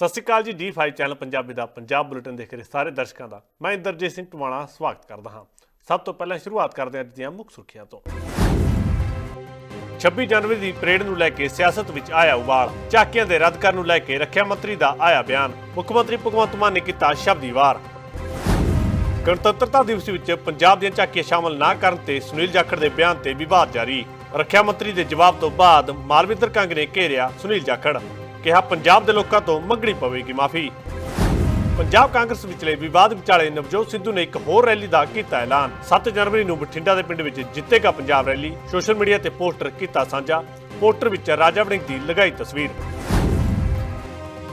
ਸਤਿ ਸ਼੍ਰੀ ਅਕਾਲ ਜੀ D5 channel Punjabi ਦਾ ਪੰਜਾਬ ਬੁਲੇਟਿਨ ਦੇਖ ਰਹੇ ਸਾਰੇ ਦਰਸ਼ਕਾਂ ਦਾ। ਮੈਂ ਇੰਦਰਜੀਤ ਸਿੰਘ ਟਵਾਣਾ, ਸਵਾਗਤ ਕਰਦਾ ਹਾਂ। ਸਭ ਤੋਂ ਪਹਿਲਾਂ ਸ਼ੁਰੂਆਤ ਕਰਦੇ ਹਾਂ ਅੱਜ ਦੀਆਂ ਮੁੱਖ ਸੁਰਖੀਆਂ ਤੋਂ। 26 ਜਨਵਰੀ ਦੀ ਪਰੇਡ ਨੂੰ ਲੈ ਕੇ ਸਿਆਸਤ ਵਿੱਚ ਆਇਆ ਉਬਾਲ। ਝਾਕੀਆਂ ਦੇ ਰੱਦ ਕਰਨ ਨੂੰ ਲੈ ਕੇ ਰੱਖਿਆ ਮੰਤਰੀ ਦਾ ਆਇਆ ਬਿਆਨ। ਮੁੱਖ ਮੰਤਰੀ ਭਗਵੰਤ ਮਾਨ ਨੇ ਕੀਤਾ ਸ਼ਬਦੀ ਵਾਰ। ਗਣਤੰਤਰਤਾ ਦਿਵਸ ਵਿੱਚ ਪੰਜਾਬ ਦੀਆਂ ਝਾਕੀਆਂ ਸ਼ਾਮਲ ਨਾ ਕਰਨ ਤੇ ਸੁਨੀਲ ਜਾਖੜ ਦੇ ਬਿਆਨ ਤੇ ਵਿਵਾਦ ਜਾਰੀ। ਰੱਖਿਆ ਮੰਤਰੀ ਦੇ ਜਵਾਬ ਤੋਂ ਬਾਅਦ ਮਾਲਵਿੰਦਰ ਕੰਗ ਨੇ ਘੇਰਿਆ ਸੁਨੀਲ ਜਾਖੜ। ਕਿਹਾ ਪੰਜਾਬ ਦੇ ਲੋਕਾਂ ਤੋਂ ਮੰਗਣੀ ਪਵੇਗੀ ਮਾਫੀ। ਪੰਜਾਬ ਕਾਂਗਰਸ ਵਿਚਲੇ ਵਿਵਾਦ ਵਿਚਾਲੇ ਨਵਜੋਤ ਸਿੱਧੂ ਨੇ ਇੱਕ ਹੋਰ ਰੈਲੀ ਦਾ ਕੀਤਾ ਐਲਾਨ। 7 ਜਨਵਰੀ ਨੂੰ ਬਠਿੰਡਾ ਦੇ ਪਿੰਡ ਵਿੱਚ ਜਿੱਤੇਗਾ ਪੰਜਾਬ ਰੈਲੀ। ਸੋਸ਼ਲ ਮੀਡੀਆ ਤੇ ਪੋਸਟਰ ਕੀਤਾ ਸਾਂਝਾ। ਪੋਸਟਰ ਵਿੱਚ ਰਾਜਾ ਵੜਿੰਗ ਦੀ ਲਗਾਈ ਤਸਵੀਰ।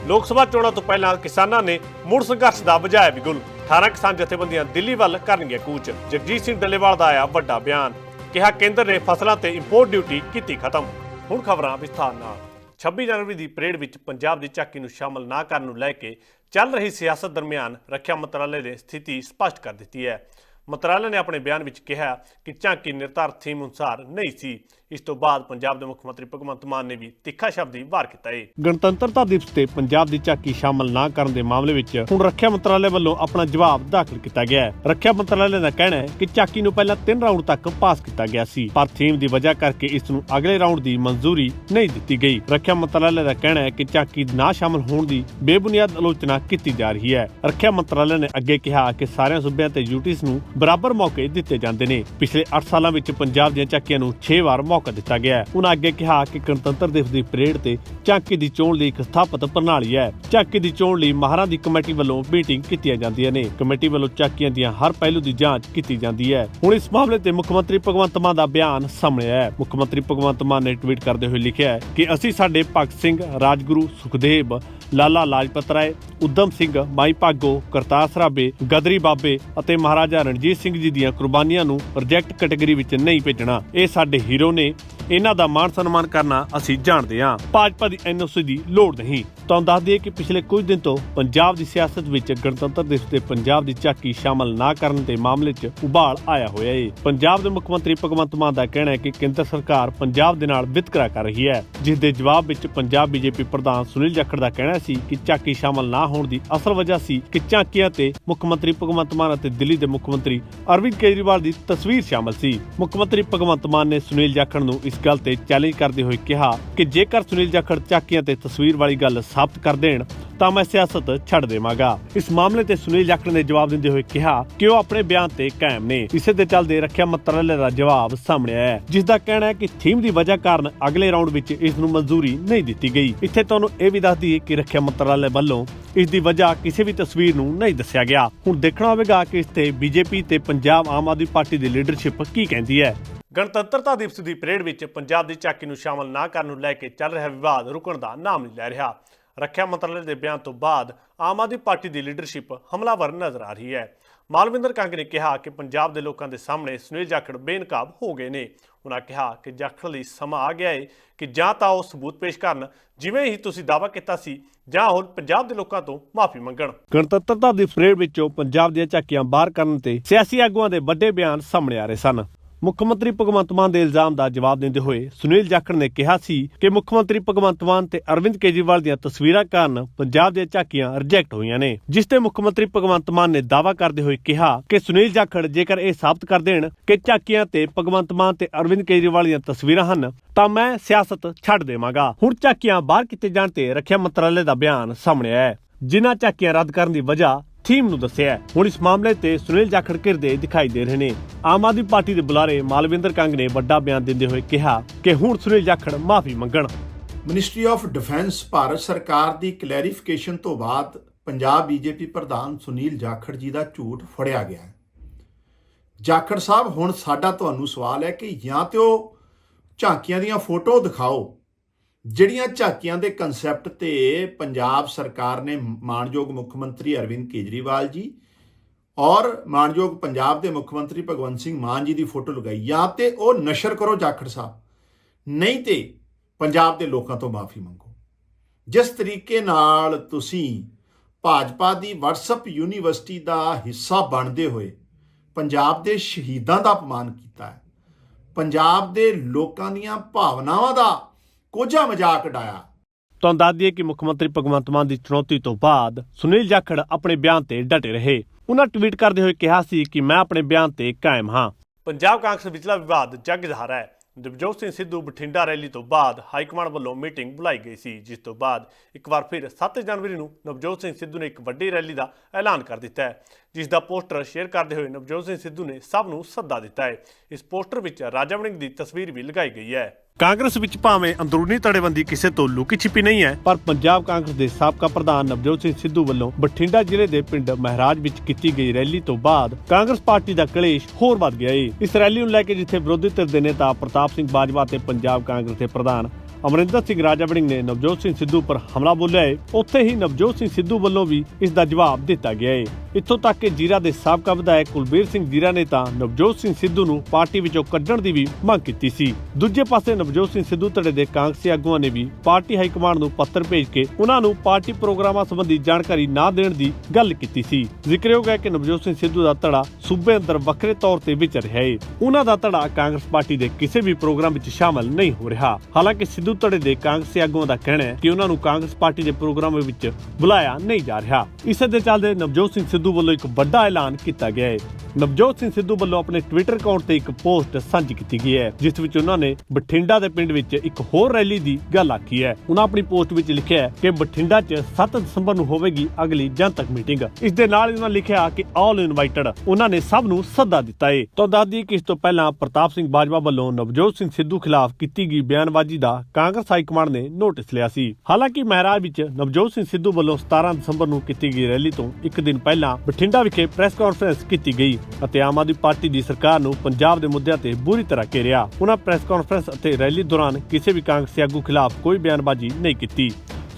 ਲੋਕ ਸਭਾ ਚੋਣਾਂ ਤੋਂ ਪਹਿਲਾਂ ਕਿਸਾਨਾਂ ਨੇ ਮੁੜ ਸੰਘਰਸ਼ ਦਾ ਵਜਾਇਆ ਬਿਗੁਲ 18 ਕਿਸਾਨ ਜਥੇਬੰਦੀਆਂ ਦਿੱਲੀ ਵੱਲ ਕਰਨਗੀਆਂ ਕੂਚ। ਜਗਜੀਤ ਸਿੰਘ ਡੱਲੇਵਾਲ ਦਾ ਆਇਆ ਵੱਡਾ ਬਿਆਨ। ਕਿਹਾ ਕੇਂਦਰ ਨੇ ਫਸਲਾਂ ਤੇ ਇੰਪੋਰਟ ਡਿਊਟੀ ਕੀਤੀ ਖਤਮ। ਹੁਣ ਖਬਰਾਂ ਵਿਸਥਾਰ ਨਾਲ। 26 ਜਨਵਰੀ ਦੀ ਪਰੇਡ ਵਿੱਚ ਪੰਜਾਬ ਦੀ ਝਾਕੀ ਨੂੰ ਸ਼ਾਮਲ ਨਾ ਕਰਨ ਨੂੰ ਲੈ ਕੇ ਚੱਲ ਰਹੀ ਸਿਆਸਤ ਦਰਮਿਆਨ ਰੱਖਿਆ ਮੰਤਰਾਲੇ ਨੇ ਸਥਿਤੀ ਸਪਸ਼ਟ ਕਰ ਦਿੱਤੀ ਹੈ। ਮੰਤਰਾਲੇ ਨੇ ਆਪਣੇ ਬਿਆਨ ਵਿੱਚ ਕਿਹਾ ਕਿ ਝਾਕੀ ਨਿਰਧਾਰਤ ਥੀਮ ਅਨੁਸਾਰ ਨਹੀਂ ਸੀ। ਇਸ ਤੋਂ ਬਾਅਦ ਪੰਜਾਬ ਦੇ ਮੁੱਖ ਮੰਤਰੀ ਭਗਵੰਤ ਮਾਨ ਨੇ ਵੀ ਤਿੱਖਾ ਸ਼ਬਦੀ ਵਾਰ ਕੀਤਾ ਹੈ ਗਣਤੰਤਰਤਾ ਦਿਵਸ ਤੇ ਪੰਜਾਬ ਦੀ ਝਾਕੀ ਸ਼ਾਮਲ ਨਾ ਕਰਨ ਦੇ ਮਾਮਲੇ ਵਿੱਚ ਹੁਣ ਰੱਖਿਆ ਮੰਤਰਾਲੇ ਵੱਲੋਂ ਆਪਣਾ ਜਵਾਬ ਦਾਖਲ ਕੀਤਾ ਗਿਆ ਹੈ। ਰੱਖਿਆ ਮੰਤਰਾਲੇ ਦਾ ਕਹਿਣਾ ਹੈ ਕਿ ਝਾਕੀ ਨੂੰ ਪਹਿਲਾਂ 3 ਰਾਊਂਡ ਤੱਕ ਪਾਸ ਕੀਤਾ ਗਿਆ ਸੀ, ਪਰ ਥੀਮ ਦੀ ਵਜ੍ਹਾ ਕਰਕੇ ਇਸ ਨੂੰ ਅਗਲੇ ਰਾਊਂਡ ਦੀ ਮਨਜ਼ੂਰੀ ਨਹੀਂ ਦਿੱਤੀ ਗਈ। ਰੱਖਿਆ ਮੰਤਰਾਲੇ ਦਾ ਕਹਿਣਾ ਹੈ ਕਿ ਝਾਕੀ ਨਾ ਸ਼ਾਮਲ ਹੋਣ ਦੀ ਬੇਬੁਨਿਆਦ ਆਲੋਚਨਾ ਕੀਤੀ ਜਾ ਰਹੀ ਹੈ। ਰੱਖਿਆ ਮੰਤਰਾਲੇ ਨੇ ਅੱਗੇ ਕਿਹਾ ਕਿ ਸਾਰਿਆਂ ਸੂਬਿਆਂ ਤੇ ਯੂਟੀਸ ਨੂੰ ਬਰਾਬਰ ਮੌਕੇ ਦਿੱਤੇ ਜਾਂਦੇ ਨੇ। ਪਿਛਲੇ 8 ਸਾਲਾਂ ਵਿੱਚ ਪੰਜਾਬ ਦੀਆਂ ਝਾਕੀਆਂ ਨੂੰ 6 ਵਾਰ ਮੌਕਾ ਦਿੱਤਾ ਗਿਆ ਹੈ। ਉਹਨਾਂ ਅੱਗੇ ਕਿਹਾ ਕਿ ਗਣਤੰਤਰ ਦਿਵਸ ਦੀ ਪਰੇਡ ਤੇ ਝਾਕੀ ਦੀ ਚੋਣ ਲਈ ਇੱਕ ਸਥਾਪਿਤ ਪ੍ਰਣਾਲੀ ਹੈ। ਝਾਕੀ ਦੀ ਚੋਣ ਲਈ ਮਾਹਰਾਂ ਦੀ ਕਮੇਟੀ ਵੱਲੋਂ ਮੀਟਿੰਗ ਕੀਤੀਆਂ ਜਾਂਦੀਆਂ ਨੇ। ਕਮੇਟੀ ਵੱਲੋਂ ਝਾਕੀਆਂ ਦੀਆਂ ਹਰ ਪਹਿਲੂ ਦੀ ਜਾਂਚ ਕੀਤੀ ਜਾਂਦੀ ਹੈ। ਹੁਣ ਇਸ ਮਾਮਲੇ ਤੇ ਮੁੱਖ ਮੰਤਰੀ ਭਗਵੰਤ ਮਾਨ ਦਾ ਬਿਆਨ ਸਾਹਮਣੇ ਆਇਆ ਹੈ। ਮੁੱਖ ਮੰਤਰੀ ਭਗਵੰਤ ਮਾਨ ਨੇ ਟਵੀਟ ਕਰਦੇ ਹੋਏ ਲਿਖਿਆ ਹੈ ਕਿ ਅਸੀਂ ਸਾਡੇ ਭਗਤ ਸਿੰਘ, ਰਾਜਗੁਰੂ ਸੁਖਦੇਵ, ਲਾਲਾ ਲਾਜਪਤ ਰਾਏ, ਉਦਮ ਸਿੰਘ, ਮਾਈ ਭਾਗੋ, ਕਰਤਾਰ ਸਰਾਬੇ, ਗਦਰੀ ਬਾਬੇ ਅਤੇ ਮਹਾਰਾਜਾ ਰਣਜੀਤ ਸਿੰਘ ਜੀ ਦੀਆਂ ਕੁਰਬਾਨੀਆਂ ਨੂੰ ਪ੍ਰੋਜੈਕਟ ਕੈਟਾਗਰੀ ਵਿੱਚ ਨਹੀਂ ਭੇਜਣਾ। ਇਹ ਸਾਡੇ ਹੀਰੋ ਨੇ ਇਹਨਾਂ ਦਾ ਮਾਣ ਸਨਮਾਨ ਕਰਨਾ ਅਸੀਂ ਜਾਣਦੇ ਹਾਂ। ਭਾਜਪਾ ਦੀ ਐਨਓਸੀ ਦੀ ਲੋੜ ਨਹੀਂ। ਤੁਹਾਨੂੰ ਦੱਸ ਦਈਏ ਕਿ ਪਿਛਲੇ ਕੁਝ ਦਿਨ ਤੋਂ ਪੰਜਾਬ ਦੀ ਸਿਆਸਤ ਵਿੱਚ ਗਣਤੰਤਰ ਦਿਵਸ ਤੇ ਪੰਜਾਬ ਦੀ ਝਾਕੀ ਸ਼ਾਮਲ ਨਾ ਕਰਨ ਦੇ ਮਾਮਲੇ 'ਚ ਉਬਾਲ ਆਇਆ ਹੋਇਆ ਹੈ ਪੰਜਾਬ ਦੇ ਮੁੱਖ ਮੰਤਰੀ ਭਗਵੰਤ ਮਾਨ ਦਾ ਕਹਿਣਾ ਹੈ ਕਿ ਕੇਂਦਰ ਸਰਕਾਰ ਪੰਜਾਬ ਦੇ ਨਾਲ ਵਿਤਕਰਾ ਕਰ ਰਹੀ ਹੈ। ਜਿਸ ਦੇ ਜਵਾਬ ਵਿੱਚ ਪੰਜਾਬ ਬੀਜੇਪੀ ਪ੍ਰਧਾਨ ਸੁਨੀਲ ਜਾਖੜ ਦਾ ਕਹਿਣਾ ਸੀ ਕਿ ਝਾਕੀ ਸ਼ਾਮਲ ਨਾ ਹੋਣ ਦੀ ਅਸਲ ਵਜ੍ਹਾ ਸੀ ਕਿ ਝਾਕੀਆਂ ਤੇ ਮੁੱਖ ਮੰਤਰੀ ਭਗਵੰਤ ਮਾਨ ਅਤੇ ਦਿੱਲੀ ਦੇ ਮੁੱਖ ਮੰਤਰੀ ਅਰਵਿੰਦ ਕੇਜਰੀਵਾਲ ਦੀ ਤਸਵੀਰ ਸ਼ਾਮਲ ਸੀ। ਮੁੱਖ ਮੰਤਰੀ ਭਗਵੰਤ ਮਾਨ ਨੇ ਸੁਨੀਲ ਜਾਖੜ ਨੂੰ ਇਸ ਗੱਲ ਤੇ ਚੈਲੰਜ ਕਰਦੇ ਹੋਏ ਕਿਹਾ ਕਿ ਜੇਕਰ ਸੁਨੀਲ ਜਾਖੜ ਝਾਕੀਆਂ ਤੇ ਤਸਵੀਰ ਵਾਲੀ ਗੱਲ ਸਾਬਤ ਕਰ ਦੇਣ, ਤਾਂ ਮੈਂ ਸਿਆਸਤ ਛੱਡ ਦੇਵਾਂਗਾ। ਇਸ ਮਾਮਲੇ ਤੇ ਸੁਨੀਲ ਜਾਖੜ ਨੇ ਜਵਾਬ ਦਿੰਦੇ ਹੋਏ ਕਿਹਾ ਕਿ ਉਹ ਆਪਣੇ ਬਿਆਨ ਤੇ ਕਾਇਮ ਨੇ। ਇਸੇ ਦੇ ਚੱਲਦੇ ਰੱਖਿਆ ਮੰਤਰਾਲੇ ਦਾ ਜਵਾਬ ਸਾਹਮਣੇ ਆਇਆ ਹੈ, ਜਿਸ ਦਾ ਕਹਿਣਾ ਹੈ ਕਿ ਥੀਮ ਦੀ ਵਜ੍ਹਾ ਕਾਰਨ ਅਗਲੇ ਰਾਊਂਡ ਵਿੱਚ ਇਸ ਨੂੰ ਮਨਜ਼ੂਰੀ ਨਹੀਂ ਦਿੱਤੀ ਗਈ। ਇੱਥੇ ਤੁਹਾਨੂੰ ਇਹ ਵੀ ਦੱਸ ਦਈਏ ਕਿ ਰੱਖਿਆ ਮੰਤਰਾਲੇ ਵੱਲੋਂ ਇਸ ਦੀ ਵਜ੍ਹਾ ਕਿਸੇ ਵੀ ਤਸਵੀਰ ਨੂੰ ਨਹੀਂ ਦੱਸਿਆ ਗਿਆ। ਹੁਣ ਦੇਖਣਾ ਹੋਵੇਗਾ ਕਿ ਇਸ ਤੇ ਬੀਜੇਪੀ ਤੇ ਪੰਜਾਬ ਆਮ ਆਦਮੀ ਪਾਰਟੀ ਦੀ ਲੀਡਰਸ਼ਿਪ ਕੀ ਕਹਿੰਦੀ ਹੈ। ਗਣਤੰਤਰਤਾ ਦਿਵਸ ਦੀ ਪਰੇਡ ਵਿੱਚ ਪੰਜਾਬ ਦੀ ਝਾਕੀ ਨੂੰ ਸ਼ਾਮਲ ਨਾ ਕਰਨ ਨੂੰ ਲੈ ਕੇ ਚੱਲ ਰਿਹਾ ਵਿਵਾਦ ਰੁਕਣ ਦਾ ਨਾਮ ਨਹੀਂ ਲੈ ਰਿਹਾ। ਰੱਖਿਆ ਮੰਤਰਾਲੇ ਦੇ ਬਿਆਨ ਤੋਂ ਬਾਅਦ ਆਮ ਆਦਮੀ ਪਾਰਟੀ ਦੀ ਲੀਡਰਸ਼ਿਪ ਹਮਲਾਵਰ ਨਜ਼ਰ ਆ ਰਹੀ ਹੈ। ਮਾਲਵਿੰਦਰ ਕੰਗ ਨੇ ਕਿਹਾ ਕਿ ਪੰਜਾਬ ਦੇ ਲੋਕਾਂ ਦੇ ਸਾਹਮਣੇ ਸੁਨੀਲ ਜਾਖੜ ਬੇਨਕਾਬ ਹੋ ਗਏ ਨੇ। ਉਹਨਾਂ ਕਿਹਾ ਕਿ ਜਾਖੜ ਲਈ ਸਮਾਂ ਆ ਗਿਆ ਹੈ ਕਿ ਜਾਂ ਤਾਂ ਉਹ ਸਬੂਤ ਪੇਸ਼ ਕਰਨ, ਜਿਵੇਂ ਹੀ ਤੁਸੀਂ ਦਾਅਵਾ ਕੀਤਾ ਸੀ, ਜਾਂ ਹੁਣ ਪੰਜਾਬ ਦੇ ਲੋਕਾਂ ਤੋਂ ਮਾਫੀ ਮੰਗਣ। ਗਣਤੰਤਰਤਾ ਦੀ ਪਰੇਡ ਵਿੱਚੋਂ ਪੰਜਾਬ ਦੀਆਂ ਝਾਕੀਆਂ ਬਾਹਰ ਕਰਨ ਤੇ ਸਿਆਸੀ ਆਗੂਆਂ ਦੇ ਵੱਡੇ ਬਿਆਨ ਸਾਹਮਣੇ ਆ ਰਹੇ ਸਨ। ਮੁੱਖ ਮੰਤਰੀ ਭਗਵੰਤ ਮਾਨ ਦੇ ਇਲਜ਼ਾਮ ਦਾ ਜਵਾਬ ਦਿੰਦੇ ਹੋਏ ਸੁਨੀਲ ਜਾਖੜ ਨੇ ਕਿਹਾ ਸੀ ਕਿ ਮੁੱਖ ਮੰਤਰੀ ਭਗਵੰਤ ਮਾਨ ਤੇ ਅਰਵਿੰਦ ਕੇਜਰੀਵਾਲ ਦੀਆਂ ਤਸਵੀਰਾਂ ਕਾਰਨ ਪੰਜਾਬ ਦੀਆਂ ਝਾਕੀਆਂ ਰਿਜੈਕਟ ਹੋਈਆਂ ਨੇ, ਜਿਸ ਤੇ ਮੁੱਖ ਮੰਤਰੀ ਭਗਵੰਤ ਮਾਨ ਨੇ ਦਾਅਵਾ ਕਰਦੇ ਹੋਏ ਕਿਹਾ ਕਿ ਸੁਨੀਲ ਜਾਖੜ ਜੇਕਰ ਇਹ ਸਾਬਤ ਕਰ ਦੇਣ ਕਿ ਝਾਕੀਆਂ ਤੇ ਭਗਵੰਤ ਮਾਨ ਤੇ ਅਰਵਿੰਦ ਕੇਜਰੀਵਾਲ ਦੀਆਂ ਤਸਵੀਰਾਂ ਹਨ, ਤਾਂ ਮੈਂ ਸਿਆਸਤ ਛੱਡ ਦੇਵਾਂਗਾ। ਹੁਣ ਝਾਕੀਆਂ ਬਾਹਰ ਕੀਤੇ ਜਾਣ ਤੇ ਰੱਖਿਆ ਮੰਤਰਾਲੇ ਦਾ ਬਿਆਨ ਸਾਹਮਣੇ ਆਇਆ ਜਿਨ੍ਹਾਂ ਝਾਕੀਆਂ ਰੱਦ ਕਰਨ ਦੀ ਵਜ੍ਹਾ ਥੀਮ ਨੂੰ ਦੱਸਿਆ ਹੁਣ ਇਸ ਮਾਮਲੇ ਤੇ ਸੁਨੀਲ ਜਾਖੜ ਘਿਰਦੇ ਦਿਖਾਈ ਦੇ ਰਹੇ ਨੇ। ਆਮ ਆਦਮੀ ਪਾਰਟੀ ਦੇ ਬੁਲਾਰੇ ਮਾਲਵਿੰਦਰ ਕੰਗ ਨੇ ਵੱਡਾ ਬਿਆਨ ਦਿੰਦੇ ਹੋਏ ਕਿਹਾ ਕਿ ਹੁਣ ਸੁਨੀਲ ਜਾਖੜ ਮਾਫੀ ਮੰਗਣ। ਮਿਨਿਸਟਰੀ ਆਫ ਡਿਫੈਂਸ ਭਾਰਤ ਸਰਕਾਰ ਦੀ ਕਲੈਰੀਫਿਕੇਸ਼ਨ ਤੋਂ ਬਾਅਦ ਪੰਜਾਬ ਬੀਜੇਪੀ ਪ੍ਰਧਾਨ ਸੁਨੀਲ ਜਾਖੜ ਜੀ ਦਾ ਝੂਠ ਫੜਿਆ ਗਿਆ ਹੈ। ਜਾਖੜ ਸਾਹਿਬ, ਹੁਣ ਸਾਡਾ ਤੁਹਾਨੂੰ ਸਵਾਲ ਹੈ ਕਿ ਜਾਂ ਤੇ ਉਹ ਝਾਕੀਆਂ ਦੀਆਂ ਫੋਟੋ ਦਿਖਾਓ। ਜਿਹੜੀਆਂ ਝਾਕੀਆਂ ਦੇ ਕਨਸੈਪਟ ਤੇ ਪੰਜਾਬ ਸਰਕਾਰ ਨੇ ਮਾਨਯੋਗ ਮੁੱਖ ਮੰਤਰੀ ਅਰਵਿੰਦ ਕੇਜਰੀਵਾਲ ਜੀ ਔਰ ਮਾਨਯੋਗ ਪੰਜਾਬ ਦੇ ਮੁੱਖ ਮੰਤਰੀ ਭਗਵੰਤ ਸਿੰਘ ਮਾਨ ਜੀ ਦੀ ਫੋਟੋ ਲਗਾਈ। ਜਾਂ ਤੇ ਉਹ ਨਸ਼ਰ ਕਰੋ ਜਾਖੜ ਸਾਹਿਬ। ਨਹੀਂ ਤੇ ਪੰਜਾਬ ਦੇ ਲੋਕਾਂ ਤੋਂ ਮਾਫੀ ਮੰਗੋ। ਜਿਸ ਤਰੀਕੇ ਨਾਲ ਤੁਸੀਂ ਭਾਜਪਾ ਦੀ WhatsApp ਯੂਨੀਵਰਸਿਟੀ ਦਾ ਹਿੱਸਾ ਬਣਦੇ ਹੋਏ ਪੰਜਾਬ ਦੇ ਸ਼ਹੀਦਾਂ ਦਾ ਅਪਮਾਨ ਕੀਤਾ ਹੈ, ਪੰਜਾਬ ਦੇ ਲੋਕਾਂ ਦੀਆਂ ਭਾਵਨਾਵਾਂ ਦਾ ਕੋਝਾ ਮਜ਼ਾਕ ਉਡਾਇਆ। ਤੁਹਾਨੂੰ ਦੱਸ ਦਈਏ ਕਿ ਮੁੱਖ ਮੰਤਰੀ ਭਗਵੰਤ ਮਾਨ ਦੀ ਚੁਣੌਤੀ ਤੋਂ ਬਾਅਦ ਸੁਨੀਲ ਜਾਖੜ ਆਪਣੇ ਬਿਆਨ ਤੇ ਡਟੇ ਰਹੇ। ਉਹਨਾਂ ਟਵੀਟ ਕਰਦੇ ਹੋਏ ਕਿਹਾ ਸੀ ਕਿ ਮੈਂ ਆਪਣੇ ਬਿਆਨ ਤੇ ਕਾਇਮ ਹਾਂ। ਪੰਜਾਬ ਕਾਂਗਰਸ ਵਿਚਲਾ ਵਿਵਾਦ ਜੱਗ ਜ਼ਾਹਰ ਹੈ। ਦਿਵਜੋਤ ਸਿੰਘ ਸਿੱਧੂ ਬਠਿੰਡਾ ਰੈਲੀ ਤੋਂ ਬਾਅਦ ਹਾਈਕਮਾਂਡ ਵੱਲੋਂ ਮੀਟਿੰਗ ਬੁਲਾਈ ਗਈ ਸੀ ਜਿਸ ਤੋਂ ਬਾਅਦ ਇੱਕ ਵਾਰ ਫਿਰ 7 ਜਨਵਰੀ ਨੂੰ ਨਵਜੋਤ ਸਿੰਘ ਸਿੱਧੂ ਨੇ ਇੱਕ ਵੱਡੀ ਰੈਲੀ ਦਾ ਐਲਾਨ ਕਰ ਦਿੱਤਾ ਹੈ। ਜਿਸ ਦਾ ਪੋਸਟਰ ਸ਼ੇਅਰ ਕਰਦੇ ਹੋਏ ਨਵਜੋਤ ਸਿੰਘ ਸਿੱਧੂ ਨੇ ਸਭ ਨੂੰ ਸੱਦਾ ਦਿੱਤਾ ਹੈ। ਇਸ ਪੋਸਟਰ ਵਿੱਚ ਰਾਜਾ ਵੜਿੰਗ ਦੀ ਤਸਵੀਰ ਵੀ ਲਗਾਈ ਗਈ ਹੈ। ਕਾਂਗਰਸ ਵਿੱਚ ਭਾਵੇਂ ਅੰਦਰੂਨੀ ਤੜੇਬੰਦੀ ਕਿਸੇ ਤੋਂ ਲੁਕੀ ਛਿਪੀ ਨਹੀਂ ਹੈ, ਪਰ ਪੰਜਾਬ ਕਾਂਗਰਸ ਦੇ ਸਾਬਕਾ ਪ੍ਰਧਾਨ ਨਵਜੋਤ ਸਿੰਘ ਸਿੱਧੂ ਵੱਲੋਂ ਬਠਿੰਡਾ ਜ਼ਿਲ੍ਹੇ ਦੇ ਪਿੰਡ ਮਹਿਰਾਜ ਵਿੱਚ ਕੀਤੀ ਗਈ ਰੈਲੀ ਤੋਂ ਬਾਅਦ ਕਾਂਗਰਸ ਪਾਰਟੀ ਦਾ ਕਲੇਸ਼ ਹੋਰ ਵੱਧ ਗਿਆ ਏ। ਇਸ ਰੈਲੀ ਨੂੰ ਲੈ ਕੇ ਜਿੱਥੇ ਵਿਰੋਧੀ ਧਿਰ ਦੇ ਨੇਤਾ ਪ੍ਰਤਾਪ ਸਿੰਘ ਬਾਜਵਾ ਤੇ ਪੰਜਾਬ ਕਾਂਗਰਸ ਦੇ ਪ੍ਰਧਾਨ ਅਮਰਿੰਦਰ ਸਿੰਘ ਰਾਜਾ ਵੜਿੰਗ ਨੇ ਨਵਜੋਤ ਸਿੰਘ ਸਿੱਧੂ ਪਰ ਹਮਲਾ ਬੋਲਿਆ ਹੈ। ਉੱਥੇ ਹੀ ਨਵਜੋਤ ਸਿੰਘ ਸਿੱਧੂ ਵੱਲੋਂ ਵੀ ਇਸ ਦਾ ਜਵਾਬ ਦਿੱਤਾ ਗਿਆ ਹੈ। ਇੱਥੋਂ ਤੱਕ ਕਿ ਜੀਰਾ ਦੇ ਸਾਬਕਾ ਵਿਧਾਇਕ ਕੁਲਬੀਰ ਸਿੰਘ ਜੀਰਾ ਨੇ ਤਾਂ ਨਵਜੋਤ ਸਿੰਘ ਸਿੱਧੂ ਨੂੰ ਪਾਰਟੀ ਵਿੱਚੋਂ ਕੱਢਣ ਦੀ ਵੀ ਮੰਗ ਕੀਤੀ ਸੀ। ਦੂਜੇ ਪਾਸੇ ਨਵਜੋਤ ਸਿੰਘ ਸਿੱਧੂ ਧੜੇ ਦੇ ਕਾਂਗਰਸੀ ਆਗੂਆਂ ਨੇ ਵੀ ਪਾਰਟੀ ਹਾਈ ਕਮਾਂਡ ਨੂੰ ਪੱਤਰ ਭੇਜ ਕੇ ਉਹਨਾਂ ਨੂੰ ਪਾਰਟੀ ਪ੍ਰੋਗਰਾਮਾਂ ਸੰਬੰਧੀ ਜਾਣਕਾਰੀ ਨਾ ਦੇਣ ਦੀ ਗੱਲ ਕੀਤੀ ਸੀ। ਜ਼ਿਕਰਯੋਗ ਹੈ ਕਿ ਨਵਜੋਤ ਸਿੰਘ ਸਿੱਧੂ ਦਾ ਧੜਾ ਸੂਬੇ ਅੰਦਰ ਵੱਖਰੇ ਤੌਰ ਤੇ ਵਿਚਰ ਰਿਹਾ ਹੈ। ਉਹਨਾਂ ਦਾ ਧੜਾ ਕਾਂਗਰਸ ਪਾਰਟੀ ਦੇ ਕਿਸੇ ਵੀ ਪ੍ਰੋਗਰਾਮ ਵਿੱਚ ਸ਼ਾਮਲ ਨਹੀਂ ਹੋ ਰਿਹਾ। ਹਾਲਾਂਕਿ ਸਿੱਧੂ ਧੜੇ ਦੇ ਕਾਂਗਰਸੀ ਆਗੂਆਂ ਦਾ ਕਹਿਣਾ ਹੈ ਕਿ ਉਹਨਾਂ ਨੂੰ ਕਾਂਗਰਸ ਪਾਰਟੀ ਦੇ ਪ੍ਰੋਗਰਾਮ ਵਿੱਚ ਬੁਲਾਇਆ ਨਹੀਂ ਜਾ ਰਿਹਾ। ਇਸੇ ਦੇ ਚੱਲਦੇ ਨਵਜੋਤ ਸਿੰਘ ਸਿੱਧੂ ਵੱਲੋਂ ਇੱਕ ਵੱਡਾ ਐਲਾਨ ਕੀਤਾ ਗਿਆ ਹੈ। ਨਵਜੋਤ ਸਿੰਘ ਸਿੱਧੂ ਵੱਲੋਂ ਆਪਣੇ ਟਵਿੱਟਰ ਅਕਾਊਂਟ ਤੇ ਇੱਕ ਪੋਸਟ ਸਾਂਝੀ ਕੀਤੀ ਗਈ ਹੈ, ਜਿਸ ਵਿੱਚ ਉਹਨਾਂ ਨੇ ਬਠਿੰਡਾ ਦੇ ਪਿੰਡ ਵਿੱਚ ਇੱਕ ਹੋਰ ਰੈਲੀ ਦੀ ਗੱਲ ਆਖੀ ਹੈ। ਉਹਨਾਂ ਆਪਣੀ ਪੋਸਟ ਵਿੱਚ ਲਿਖਿਆ ਹੈ ਕਿ ਬਠਿੰਡਾ 'ਚ 7 ਦਸੰਬਰ ਨੂੰ ਹੋਵੇਗੀ ਅਗਲੀ ਜਨਤਕ ਮੀਟਿੰਗ। ਇਸ ਦੇ ਨਾਲ ਹੀ ਉਹਨਾਂ ਲਿਖਿਆ ਕਿ ਆਲ ਇਨਵਾਈਟਡ ਉਹਨਾਂ ਨੇ ਸਭ ਨੂੰ ਸੱਦਾ ਦਿੱਤਾ ਹੈ। ਤਾਂ ਦੱਸਦੀ ਕਿ ਇਸ ਤੋਂ ਪਹਿਲਾਂ ਪ੍ਰਤਾਪ ਸਿੰਘ ਬਾਜਵਾ ਵੱਲੋਂ ਨਵਜੋਤ ਸਿੰਘ ਸਿੱਧੂ ਖਿਲਾਫ ਕੀਤੀ ਗਈ ਬਿਆਨਬਾਜ਼ੀ ਦਾ ਕਾਂਗਰਸ ਹਾਈ ਕਮਾਂਡ ਨੇ ਨੋਟਿਸ ਲਿਆ ਸੀ। ਹਾਲਾਂਕਿ ਮਹਿਰਾਜ ਵਿੱਚ ਨਵਜੋਤ ਸਿੰਘ ਸਿੱਧੂ ਵੱਲੋਂ 17 ਦਸੰਬਰ ਨੂੰ ਕੀਤੀ ਗਈ ਰੈਲੀ ਤੋਂ ਇੱਕ ਦਿਨ ਪਹਿਲਾਂ ਬਠਿੰਡਾ ਵਿਖੇ ਪ੍ਰੈਸ ਕਾਨਫਰੰਸ ਕੀਤੀ ਗਈ ਅਤੇ ਆਮ ਆਦਮੀ ਪਾਰਟੀ ਦੀ ਸਰਕਾਰ ਨੂੰ ਪੰਜਾਬ ਦੇ ਮੁੱਦਿਆਂ ਤੇ ਬੁਰੀ ਤਰ੍ਹਾਂ ਘੇਰਿਆ। ਉਹਨਾਂ ਪ੍ਰੈਸ ਕਾਨਫਰੰਸ ਅਤੇ ਰੈਲੀ ਦੌਰਾਨ ਕਿਸੇ ਵੀ ਕਾਂਗਰਸੀ ਆਗੂ ਖਿਲਾਫ ਕੋਈ ਬਿਆਨਬਾਜ਼ੀ ਨਹੀਂ ਕੀਤੀ।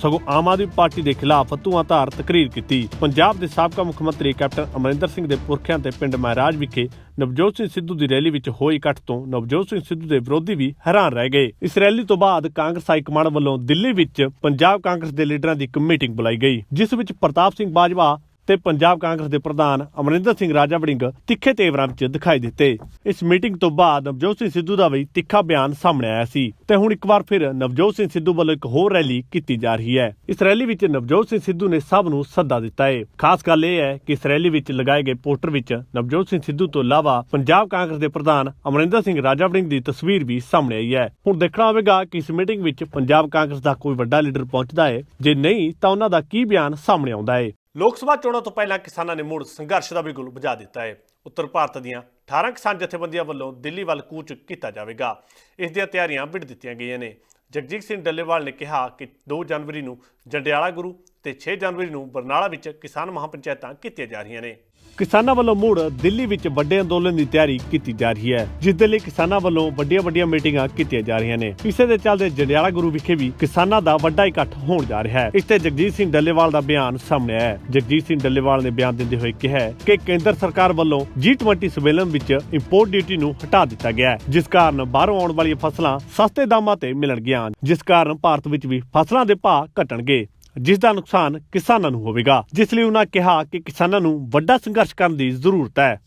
ਸਗੋਂ ਆਮ ਆਦਮੀ ਪਾਰਟੀ ਦੇ ਖਿਲਾਫ ਧੂਆਂਧਾਰ ਤਕਰੀਰ ਕੀਤੀ। ਪੰਜਾਬ ਦੇ ਸਾਬਕਾ ਮੁੱਖ ਮੰਤਰੀ ਕੈਪਟਨ ਅਮਰਿੰਦਰ ਸਿੰਘ ਦੇ ਪੁਰਖਿਆਂ ਤੇ ਪਿੰਡ ਮਹਾਰਾਜ ਵਿਖੇ ਨਵਜੋਤ ਸਿੰਘ ਸਿੱਧੂ ਦੀ ਰੈਲੀ ਵਿੱਚ ਹੋਈ ਇਕੱਠ ਤੋਂ ਨਵਜੋਤ ਸਿੰਘ ਸਿੱਧੂ ਦੇ ਵਿਰੋਧੀ ਵੀ ਹੈਰਾਨ ਰਹਿ ਗਏ। ਇਸ ਰੈਲੀ ਤੋਂ ਬਾਅਦ ਕਾਂਗਰਸ ਹਾਈ ਕਮਾਂਡ ਵੱਲੋਂ ਦਿੱਲੀ ਵਿੱਚ ਪੰਜਾਬ ਕਾਂਗਰਸ ਦੇ ਲੀਡਰਾਂ ਦੀ ਇੱਕ ਮੀਟਿੰਗ ਬੁਲਾਈ ਗਈ, ਜਿਸ ਵਿੱਚ ਪ੍ਰਤਾਪ ਸਿੰਘ ਬਾਜਵਾ ਤੇ ਪੰਜਾਬ ਕਾਂਗਰਸ ਦੇ ਪ੍ਰਧਾਨ ਅਮਰਿੰਦਰ ਸਿੰਘ ਰਾਜਾ ਵੜਿੰਗ ਤਿੱਖੇ ਤੇਵਰਾਂ ਵਿੱਚ ਦਿਖਾਈ ਦਿੱਤੇ। ਇਸ ਮੀਟਿੰਗ ਤੋਂ ਬਾਅਦ ਨਵਜੋਤ ਸਿੰਘ ਸਿੱਧੂ ਦਾ ਵੀ ਤਿੱਖਾ ਬਿਆਨ ਸਾਹਮਣੇ ਆਇਆ ਸੀ ਤੇ ਹੁਣ ਇੱਕ ਵਾਰ ਫਿਰ ਨਵਜੋਤ ਸਿੰਘ ਸਿੱਧੂ ਵੱਲੋਂ ਇੱਕ ਹੋਰ ਰੈਲੀ ਕੀਤੀ ਜਾ ਰਹੀ ਹੈ। ਇਸ ਰੈਲੀ ਵਿੱਚ ਨਵਜੋਤ ਸਿੰਘ ਸਿੱਧੂ ਨੇ ਸਭ ਨੂੰ ਸੱਦਾ ਦਿੱਤਾ ਹੈ। ਖਾਸ ਗੱਲ ਇਹ ਹੈ ਕਿ ਇਸ ਰੈਲੀ ਵਿੱਚ ਲਗਾਏ ਗਏ ਪੋਸਟਰ ਵਿੱਚ ਨਵਜੋਤ ਸਿੰਘ ਸਿੱਧੂ ਤੋਂ ਇਲਾਵਾ ਪੰਜਾਬ ਕਾਂਗਰਸ ਦੇ ਪ੍ਰਧਾਨ ਅਮਰਿੰਦਰ ਸਿੰਘ ਰਾਜਾ ਵੜਿੰਗ ਦੀ ਤਸਵੀਰ ਵੀ ਸਾਹਮਣੇ ਆਈ ਹੈ। ਹੁਣ ਦੇਖਣਾ ਹੋਵੇਗਾ ਕਿ ਇਸ ਮੀਟਿੰਗ ਵਿੱਚ ਪੰਜਾਬ ਕਾਂਗਰਸ ਦਾ ਕੋਈ ਵੱਡਾ ਲੀਡਰ ਪਹੁੰਚਦਾ ਹੈ। ਜੇ ਨਹੀਂ, ਤਾਂ ਉਹਨਾਂ ਦਾ ਕੀ ਬਿਆਨ ਸਾਹਮਣੇ ਆਉਂਦਾ ਹੈ? ਲੋਕ ਸਭਾ ਚੋਣਾਂ ਤੋਂ ਪਹਿਲਾਂ ਕਿਸਾਨਾਂ ਨੇ ਮੁੜ ਸੰਘਰਸ਼ ਦਾ ਬਿਗੁਲ ਬੁਝਾ ਦਿੱਤਾ ਹੈ। ਉੱਤਰ ਭਾਰਤ ਦੀਆਂ 18 ਕਿਸਾਨ ਜਥੇਬੰਦੀਆਂ ਵੱਲੋਂ ਦਿੱਲੀ ਵੱਲ ਕੂਚ ਕੀਤਾ ਜਾਵੇਗਾ। ਇਸ ਦੀਆਂ ਤਿਆਰੀਆਂ ਵਿੱਢ ਦਿੱਤੀਆਂ ਗਈਆਂ ਨੇ। ਜਗਜੀਤ ਸਿੰਘ ਡੱਲੇਵਾਲ ਨੇ ਕਿਹਾ ਕਿ 2 ਜਨਵਰੀ ਨੂੰ ਜੰਡਿਆਲਾ ਗੁਰੂ ਤੇ 6 ਜਨਵਰੀ ਨੂੰ ਬਰਨਾਲਾ ਵਿੱਚ ਕਿਸਾਨ ਮਹਾਪੰਚਾਇਤਾਂ ਕੀਤੀਆਂ ਜਾ ਰਹੀਆਂ ਨੇ। ਕਿਸਾਨਾਂ ਵੱਲੋਂ ਮੁੜ ਦਿੱਲੀ ਵਿੱਚ ਵੱਡੇ ਅੰਦੋਲਨ ਦੀ ਤਿਆਰੀ ਕੀਤੀ ਜਾ ਰਹੀ ਹੈ, ਜਿਸ ਦੇ ਲਈ ਕਿਸਾਨਾਂ ਵੱਲੋਂ ਵੱਡੀਆਂ-ਵੱਡੀਆਂ ਮੀਟਿੰਗਾਂ ਕੀਤੀਆਂ ਜਾ ਰਹੀਆਂ ਨੇ। ਇਸੇ ਦੇ ਚੱਲਦੇ ਜੰਡਿਆਲਾ ਗੁਰੂ ਵਿਖੇ ਵੀ ਕਿਸਾਨਾਂ ਦਾ ਵੱਡਾ ਇਕੱਠ ਹੋਣ ਜਾ ਰਿਹਾ ਹੈ। ਇਸ ਤੇ ਜਗਜੀਤ ਸਿੰਘ ਡੱਲੇਵਾਲ ਦਾ ਬਿਆਨ ਸਾਹਮਣੇ ਆਇਆ ਹੈ। ਜਗਜੀਤ ਸਿੰਘ ਡੱਲੇਵਾਲ ਨੇ ਬਿਆਨ ਦਿੰਦੇ ਹੋਏ ਕਿਹਾ ਕਿ ਕੇਂਦਰ ਸਰਕਾਰ ਵੱਲੋਂ G20 ਸੰਮੇਲਨ ਵਿੱਚ ਇੰਪੋਰਟ ਡਿਊਟੀ ਨੂੰ ਹਟਾ ਦਿੱਤਾ ਗਿਆ ਹੈ, ਜਿਸ ਕਾਰਨ ਬਾਹਰੋਂ ਆਉਣ ਵਾਲੀਆਂ ਫਸਲਾਂ ਸਸਤੇ ਦਾਮਾਂ ਤੇ ਮਿਲਣਗੀਆਂ ਜਿਸ ਕਾਰਨ ਭਾਰਤ ਵਿੱਚ ਵੀ ਫਸਲਾਂ ਦੇ ਭਾਅ ਘਟਣਗੇ। ਜਿਸ ਦਾ ਨੁਕਸਾਨ ਕਿਸਾਨਾਂ ਨੂੰ ਹੋਵੇਗਾ, ਜਿਸ ਲਈ ਉਹਨਾਂ ਕਿਹਾ ਕਿ ਕਿਸਾਨਾਂ ਨੂੰ ਵੱਡਾ ਸੰਘਰਸ਼ ਕਰਨ ਦੀ ਜ਼ਰੂਰਤ ਹੈ।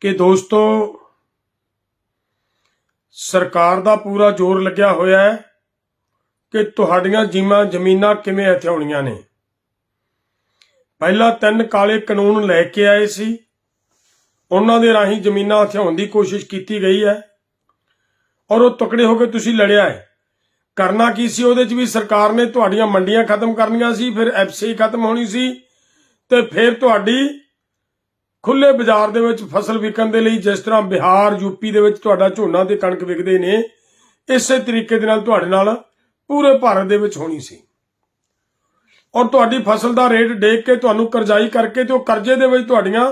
ਕਿ ਦੋਸਤੋ, ਸਰਕਾਰ ਦਾ ਪੂਰਾ ਜ਼ੋਰ ਲੱਗਿਆ ਹੋਇਆ ਹੈ ਕਿ ਤੁਹਾਡੀਆਂ ਜੀਵਾਂ ਜ਼ਮੀਨਾਂ ਕਿਵੇਂ ਹਥਿਆਉਣੀਆਂ ਨੇ। ਪਹਿਲਾਂ ਤਿੰਨ ਕਾਲੇ ਕਾਨੂੰਨ ਲੈ ਕੇ ਆਏ ਸੀ। ਉਹਨਾਂ ਦੇ ਰਾਹੀਂ ਜ਼ਮੀਨਾਂ ਹਥਿਆਉਣ ਦੀ ਕੋਸ਼ਿਸ਼ ਕੀਤੀ ਗਈ ਹੈ। ਔਰ ਉਹ ਤਕੜੇ ਹੋ ਕੇ ਤੁਸੀਂ ਲੜਿਆ ਹੈ। ਕਰਨਾ ਕੀ ਸੀ? ਉਹਦੇ 'ਚ ਵੀ ਸਰਕਾਰ ਨੇ ਤੁਹਾਡੀਆਂ ਮੰਡੀਆਂ ਖਤਮ ਕਰਨੀਆਂ ਸੀ, ਫਿਰ ਐਫਸੀ ਖਤਮ ਹੋਣੀ ਸੀ ਤੇ ਫਿਰ ਤੁਹਾਡੀ ਖੁੱਲੇ ਬਾਜ਼ਾਰ ਦੇ ਵਿੱਚ ਫਸਲ ਵਿਕਣ ਦੇ ਲਈ ਜਿਸ ਤਰ੍ਹਾਂ ਬਿਹਾਰ ਯੂਪੀ ਦੇ ਵਿੱਚ ਤੁਹਾਡਾ ਝੋਨਾ ਤੇ ਕਣਕ ਵਿਕਦੇ ਨੇ, ਇਸੇ ਤਰੀਕੇ ਦੇ ਨਾਲ ਤੁਹਾਡੇ ਨਾਲ ਪੂਰੇ ਭਾਰਤ ਦੇ ਵਿੱਚ ਹੋਣੀ ਸੀ। ਔਰ ਤੁਹਾਡੀ ਫਸਲ ਦਾ ਰੇਟ ਦੇਖ ਕੇ ਤੁਹਾਨੂੰ ਕਰਜ਼ਾਈ ਕਰਕੇ ਤੇ ਉਹ ਕਰਜ਼ੇ ਦੇ ਵਿੱਚ ਤੁਹਾਡੀਆਂ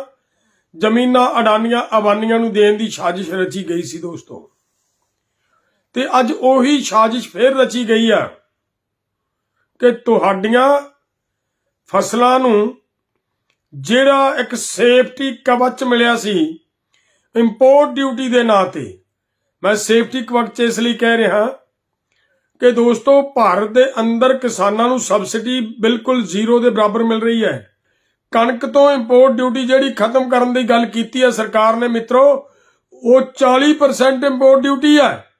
ਜ਼ਮੀਨਾਂ, ਅਡਾਨੀਆਂ ਅਬਾਨੀਆਂ ਨੂੰ ਦੇਣ ਦੀ ਸਾਜ਼ਿਸ਼ ਰਚੀ ਗਈ ਸੀ ਦੋਸਤੋ। ਤੇ ਅੱਜ ਉਹੀ ਸਾਜ਼ਿਸ਼ ਫੇਰ ਰਚੀ ਗਈ ਆ ਕਿ ਤੁਹਾਡੀਆਂ ਫਸਲਾਂ ਨੂੰ ਜਿਹੜਾ ਇੱਕ ਸੇਫਟੀ ਕਵਚ ਮਿਲਿਆ ਸੀ ਇੰਪੋਰਟ ਡਿਊਟੀ ਦੇ ਨਾਂ ਤੇ, ਮੈਂ ਸੇਫਟੀ ਕਵਚ ਇਸ ਲਈ ਕਹਿ ਰਿਹਾ ਕਿ ਦੋਸਤੋ, ਭਾਰਤ ਦੇ ਅੰਦਰ ਕਿਸਾਨਾਂ ਨੂੰ ਸਬਸਿਡੀ ਬਿਲਕੁਲ ਜ਼ੀਰੋ ਦੇ ਬਰਾਬਰ ਮਿਲ ਰਹੀ ਹੈ। ਕਣਕ ਤੋਂ ਇੰਪੋਰਟ ਡਿਊਟੀ ਜਿਹੜੀ ਖਤਮ ਕਰਨ ਦੀ ਗੱਲ ਕੀਤੀ ਹੈ ਸਰਕਾਰ ਨੇ, ਮਿੱਤਰੋ, ਉਹ 40% ਇੰਪੋਰਟ ਡਿਊਟੀ ਹੈ।